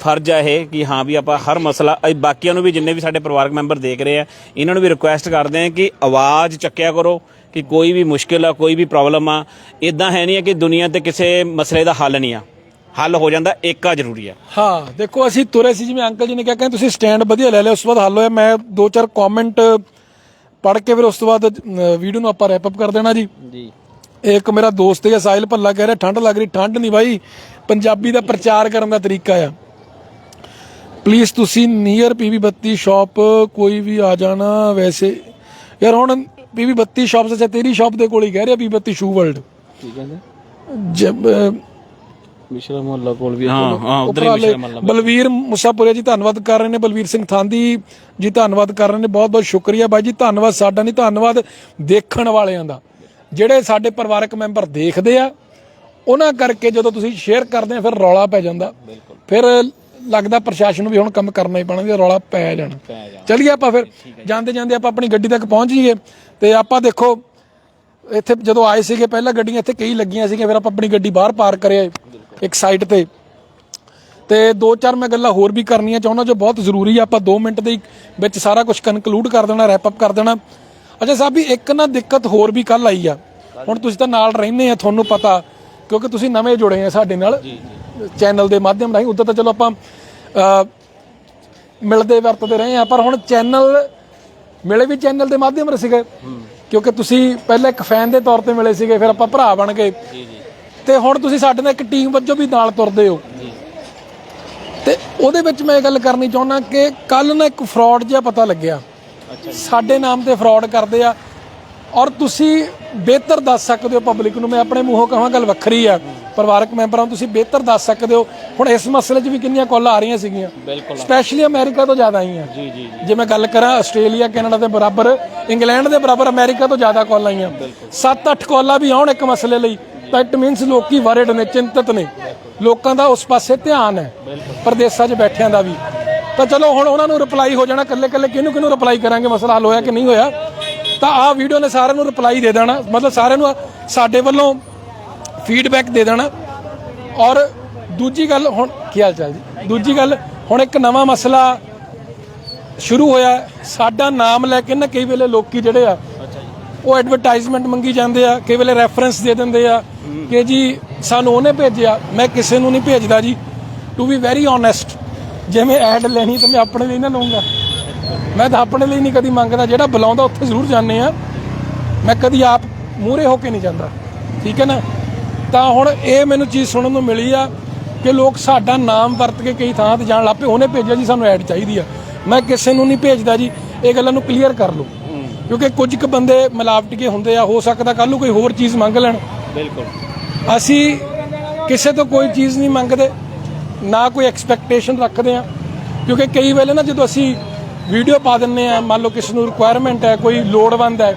ਫਰਜ਼ ਆ ਇਹ ਕਿ ਹਾਂ ਵੀ ਆਪਾਂ ਹਰ ਮਸਲਾ ਅ, ਬਾਕੀਆਂ ਨੂੰ ਵੀ ਜਿੰਨੇ ਵੀ ਸਾਡੇ ਪਰਿਵਾਰਕ ਮੈਂਬਰ ਦੇਖ ਰਹੇ ਆ ਇਹਨਾਂ ਨੂੰ ਵੀ ਰਿਕੁਐਸਟ ਕਰਦੇ ਆ ਕਿ ਆਵਾਜ਼ ਚੱਕਿਆ ਕਰੋ ਕਿ ਕੋਈ ਵੀ ਮੁਸ਼ਕਿਲ ਆ ਕੋਈ ਵੀ ਪ੍ਰੋਬਲਮ ਆ। ਇਦਾਂ ਹੈ ਨਹੀਂ ਕਿ ਦੁਨੀਆ ਤੇ ਕਿਸੇ ਮਸਲੇ ਦਾ ਹੱਲ ਨਹੀਂ ਆ। ਹੱਲ ਹੋ ਜਾਂਦਾ ਏਕਾ ਜ਼ਰੂਰੀ ਆ।
ਹਾਂ ਦੇਖੋ ਅਸੀਂ ਤੁਰੇ ਸੀ ਜਿਵੇਂ ਅੰਕਲ ਜੀ ਨੇ ਕਿਹਾ ਕਹਿੰਦੇ ਤੁਸੀਂ ਸਟੈਂਡ ਵਧੀਆ ਲੈ ਲਿਆ ਉਸ ਤੋਂ ਬਾਅਦ ਹੱਲ ਹੋਇਆ। ਮੈਂ ਦੋ ਚਾਰ ਕਮੈਂਟ ਪੜ੍ਹ ਕੇ ਫਿਰ ਉਸ ਤੋਂ ਬਾਅਦ ਵੀਡੀਓ ਨੂੰ ਆਪਾਂ ਰੈਪ ਅਪ ਕਰ ਦੇਣਾ ਜੀ।
ਜੀ।
ਇੱਕ ਮੇਰਾ ਦੋਸਤ ਹੈ ਸਾਹਿਲ ਭੱਲਾ ਕਹਿ ਰਿਹਾ ਠੰਡ ਲੱਗ ਰਹੀ ਠੰਡ ਨਹੀਂ ਬਾਈ। ਪੰਜਾਬੀ ਦਾ ਪ੍ਰਚਾਰ ਕਰਨ ਦਾ ਤਰੀਕਾ ਆ। ਪਲੀਜ਼ ਤੁਸੀਂ ਨੀਅਰ ਪੀਵੀ 32 ਸ਼ਾਪ ਕੋਈ ਵੀ ਆ ਜਾਣਾ ਵੈਸੇ। ਯਾਰ ਹੁਣ ਪੀਵੀ 32 ਸ਼ਾਪ ਸੇ ਤੇਰੀ ਸ਼ਾਪ ਦੇ ਕੋਲ ਹੀ ਕਹਿ ਰਿਹਾ ਪੀਵੀ 32 ਸ਼ੂ ਵਰਲਡ
ਠੀਕ ਹੈ
ਜਬ ਅਹ,
ਮਿਸ਼ਰਾ ਮੁਹੱਲਾ ਕੋਲ ਵੀ ਹਾਂ ਹਾਂ ਉਧਰ ਹੀ ਮਿਸ਼ਰਾ ਮੁਹੱਲਾ
ਬਲਵੀਰ ਮੁਸਾਪੁਰੀਆ ਜੀ ਧੰਨਵਾਦ ਕਰ ਰਹੇ ਨੇ। ਬਲਵੀਰ ਸਿੰਘ ਥਾਂਦੀ ਜੀ ਧੰਨਵਾਦ ਕਰ ਰਹੇ ਨੇ। ਬਹੁਤ ਬਹੁਤ ਸ਼ੁਕਰੀਆ ਬਾਈ ਜੀ। ਧੰਨਵਾਦ ਸਾਡਾ ਨਹੀਂ ਧੰਨਵਾਦ ਦੇਖਣ ਵਾਲਿਆਂ ਦਾ। ਜਿਹੜੇ ਸਾਡੇ ਪਰਿਵਾਰਕ ਮੈਂਬਰ ਦੇਖਦੇ ਆ ਉਹਨਾਂ ਕਰਕੇ ਜਦੋਂ ਤੁਸੀਂ ਸ਼ੇਅਰ ਕਰਦੇ ਆ ਫਿਰ ਰੌਲਾ ਪੈ ਜਾਂਦਾ। ਫਿਰ ਲੱਗਦਾ ਪ੍ਰਸ਼ਾਸਨ ਨੂੰ ਵੀ ਹੁਣ ਕੰਮ ਕਰਨਾ ਹੀ ਪੈਣਾ ਵੀ ਰੌਲਾ ਪੈ ਜਾਣਾ। ਚਲਿਏ ਆਪਾਂ ਫਿਰ। ਜਾਂਦੇ ਜਾਂਦੇ ਆਪਾਂ ਆਪਣੀ ਗੱਡੀ ਤੱਕ ਪਹੁੰਚ ਜਾਈਏ। ਤੇ ਆਪਾਂ ਦੇਖੋ ਇੱਥੇ ਜਦੋਂ ਆਏ ਸੀਗੇ ਪਹਿਲਾਂ ਗੱਡੀਆਂ ਇੱਥੇ ਕਈ ਲੱਗੀਆਂ ਸੀਗੀਆਂ ਫਿਰ ਆਪਾਂ ਆਪਣੀ ਗੱਡੀ ਬਾਹਰ ਪਾਰਕ ਕਰਿਆ ਇੱਕ ਸਾਈਡ ਤੇ। ਤੇ ਦੋ ਚਾਰ ਮੈਂ ਗੱਲਾਂ ਹੋਰ ਵੀ ਕਰਨੀਆਂ ਚਾਹੁੰਦਾ ਜੋ ਬਹੁਤ ਜ਼ਰੂਰੀ ਆ ਆਪਾਂ 2 ਮਿੰਟ ਦੇ ਵਿੱਚ ਸਾਰਾ ਕੁਝ ਕਨਕਲੂਡ ਕਰ ਦੇਣਾ ਰੈਪ ਅਪ ਕਰ ਦੇਣਾ। ਅੱਛਾ ਸਾਹਿਬ ਵੀ ਇੱਕ ਨਾ ਦਿੱਕਤ ਹੋਰ ਵੀ ਕੱਲ ਆਈ ਆ। ਹੁਣ ਤੁਸੀਂ ਤਾਂ ਨਾਲ ਰਹਿੰਦੇ ਆ ਤੁਹਾਨੂੰ ਪਤਾ ਕਿਉਂਕਿ ਤੁਸੀਂ ਨਵੇਂ ਜੁੜੇ ਆ ਸਾਡੇ ਨਾਲ ਚੈਨਲ ਦੇ ਮਾਧਿਅਮ ਰਾਹੀਂ। ਉਦੋਂ ਤਾਂ ਚਲੋ ਆਪਾਂ ਮਿਲਦੇ ਵਰਤਦੇ ਰਹੇ ਆ ਪਰ ਹੁਣ ਚੈਨਲ ਮਿਲੇ ਵੀ ਚੈਨਲ ਦੇ ਮਾਧਿਅਮ ਰ ਸੀਗੇ। ਕਿਉਂਕਿ ਤੁਸੀਂ ਪਹਿਲਾਂ ਇੱਕ ਫੈਨ ਦੇ ਤੌਰ ਤੇ ਮਿਲੇ ਸੀਗੇ ਫਿਰ ਆਪਾਂ ਭਰਾ ਬਣ ਗਏ। ਤੇ ਹੁਣ ਤੁਸੀਂ ਸਾਡੇ ਨਾਲ ਇੱਕ ਟੀਮ ਵਜੋਂ ਵੀ ਨਾਲ ਤੁਰਦੇ ਹੋ। ਤੇ ਉਹਦੇ ਵਿੱਚ ਮੈਂ ਇਹ ਗੱਲ ਕਰਨੀ ਚਾਹੁੰਦਾ ਕਿ ਕੱਲ ਨਾ ਇੱਕ ਫਰਾਡ ਜਿਹਾ ਪਤਾ ਲੱਗਿਆ। ਸਾਡੇ ਨਾਮ ਤੇ ਫਰਾਡ ਕਰਦੇ ਆ। ਔਰ ਤੁਸੀਂ ਬਿਹਤਰ ਦੱਸ ਸਕਦੇ ਹੋ ਪਬਲਿਕ ਨੂੰ ਮੈਂ ਆਪਣੇ ਮੂੰਹੋਂ ਕਹਾਂ ਗੱਲ ਵੱਖਰੀ ਆ। ਪਰਿਵਾਰਕ ਮੈਂਬਰਾਂ ਨੂੰ ਤੁਸੀਂ ਬਿਹਤਰ ਦੱਸ ਸਕਦੇ ਹੋ। ਹੁਣ ਇਸ ਮਸਲੇ 'ਚ ਵੀ ਕਿੰਨੀਆਂ ਕਾਲਾਂ ਆ ਰਹੀਆਂ ਸੀਗੀਆਂ।
ਬਿਲਕੁਲ।
ਸਪੈਸ਼ਲੀ ਅਮਰੀਕਾ ਤੋਂ ਜ਼ਿਆਦਾ ਆਈਆਂ।
ਜੀ ਜੀ
ਜੇ। ਮੈਂ ਗੱਲ ਕਰਾਂ ਆਸਟ੍ਰੇਲੀਆ ਕੈਨੇਡਾ ਦੇ ਬਰਾਬਰ ਇੰਗਲੈਂਡ ਦੇ ਬਰਾਬਰ ਅਮਰੀਕਾ ਤੋਂ ਜ਼ਿਆਦਾ ਕਾਲਾਂ ਆਈਆਂ। 7-8 ਕਾਲਾਂ ਵੀ ਆਉਣ ਇੱਕ ਮਸਲੇ ਲਈ, ਤਾਂ ਇਟ ਮੀਨਸ ਲੋਕੀ ਵਰਡ ਨੇ, ਚਿੰਤਤ ਨੇ। ਲੋਕਾਂ ਦਾ ਉਸ ਪਾਸੇ ਧਿਆਨ ਹੈ, ਪ੍ਰਦੇਸ਼ਾਂ 'ਚ ਬੈਠਿਆਂ ਦਾ ਵੀ। ਤਾਂ ਚਲੋ ਹੁਣ ਉਹਨਾਂ ਨੂੰ ਰਿਪਲਾਈ ਹੋ ਜਾਣਾ ਕੱਲੇ ਕੱਲੇ ਕਿਹਨੂੰ ਕਿਹਨੂੰ ਰਿਪਲਾਈ ਕਰਾਂਗੇ? ਮਸਲਾ ਹੱਲ ਹੋਇਆ ਕਿ ਨਹੀਂ ਹੋਇਆ? ਤਾਂ ਆਹ ਵੀਡੀਓ ਨੇ ਸਾਰਿਆਂ ਨੂੰ ਰਿਪਲਾਈ ਦੇ ਦੇਣਾ। ਮਤਲਬ ਸਾਰਿਆਂ ਨੂੰ ਸਾਡੇ ਵੱਲੋਂ ਫੀਡਬੈਕ ਦੇ ਦੇਣਾ। ਔਰ ਦੂਜੀ ਗੱਲ ਹੁਣ ਕੀ ਹਾਲ ਚਾਲ ਜੀ? ਦੂਜੀ ਗੱਲ, ਹੁਣ ਇੱਕ ਨਵਾਂ ਮਸਲਾ ਸ਼ੁਰੂ ਹੋਇਆ। ਸਾਡਾ ਨਾਮ ਲੈ ਕੇ ਨਾ ਕਈ ਵੇਲੇ ਲੋਕੀ ਜਿਹੜੇ ਆ ਉਹ ਐਡਵਰਟਾਈਜ਼ਮੈਂਟ ਮੰਗੀ ਜਾਂਦੇ ਆ ਕਈ ਵੇਲੇ ਰੈਫਰੈਂਸ ਦੇ ਦਿੰਦੇ ਆ ਕਿ ਜੀ ਸਾਨੂੰ ਉਹਨੇ ਭੇਜਿਆ ਮੈਂ ਕਿਸੇ ਨੂੰ ਨਹੀਂ ਭੇਜਦਾ ਜੀ। ਟੂ ਬੀ ਵੈਰੀ ਓਨੈਸਟ ਜੇ ਮੈਂ ਐਡ ਲੈਣੀ ਤਾਂ ਮੈਂ ਆਪਣੇ ਲਈ ਨਾ ਲਵਾਂਗਾ ਮੈਂ ਤਾਂ ਆਪਣੇ ਲਈ ਨਹੀਂ ਕਦੀ ਮੰਗਦਾ ਜਿਹੜਾ ਬੁਲਾਉਂਦਾ ਉੱਥੇ ਜ਼ਰੂਰ ਜਾਂਦੇ ਆ। ਮੈਂ ਕਦੀ ਆਪ ਮੂਹਰੇ ਹੋ ਕੇ ਨਹੀਂ ਜਾਂਦਾ ਠੀਕ ਹੈ ਨਾ? ਤਾਂ ਹੁਣ ਇਹ ਮੈਨੂੰ ਚੀਜ਼ ਸੁਣਨ ਨੂੰ ਮਿਲੀ ਆ ਕਿ ਲੋਕ ਸਾਡਾ ਨਾਮ ਵਰਤ ਕੇ ਕਈ ਥਾਂ ਤੇ ਜਾਣ ਲੱਪੇ ਉਹਨੇ ਭੇਜਿਆ ਜੀ ਸਾਨੂੰ ਐਡ ਚਾਹੀਦੀ ਆ। ਮੈਂ ਕਿਸੇ ਨੂੰ ਨਹੀਂ ਭੇਜਦਾ ਜੀ ਇਹ ਗੱਲਾਂ ਨੂੰ ਕਲੀਅਰ ਕਰ ਲਓ। ਕਿਉਂਕਿ ਕੁਝ ਕੁ ਬੰਦੇ ਮਿਲਾਵਟੀਏ ਹੁੰਦੇ ਆ ਹੋ ਸਕਦਾ ਕੱਲ ਨੂੰ ਕੋਈ ਹੋਰ ਚੀਜ਼ ਮੰਗ ਲੈਣ।
ਬਿਲਕੁਲ।
ਅਸੀਂ ਕਿਸੇ ਤੋਂ ਕੋਈ ਚੀਜ਼ ਨਹੀਂ ਮੰਗਦੇ ਨਾ ਕੋਈ ਐਕਸਪੈਕਟੇਸ਼ਨ ਰੱਖਦੇ ਆ। ਕਿਉਂਕਿ ਕਈ ਵੇਲੇ ਨਾ ਜਦੋਂ ਅਸੀਂ ਵੀਡੀਓ ਪਾ ਦਿੰਨੇ ਆ ਮੰਨ ਲਓ ਕਿਸੇ ਨੂੰ ਰਿਕੁਆਇਰਮੈਂਟ ਹੈ ਕੋਈ ਲੋੜਵੰਦ ਹੈ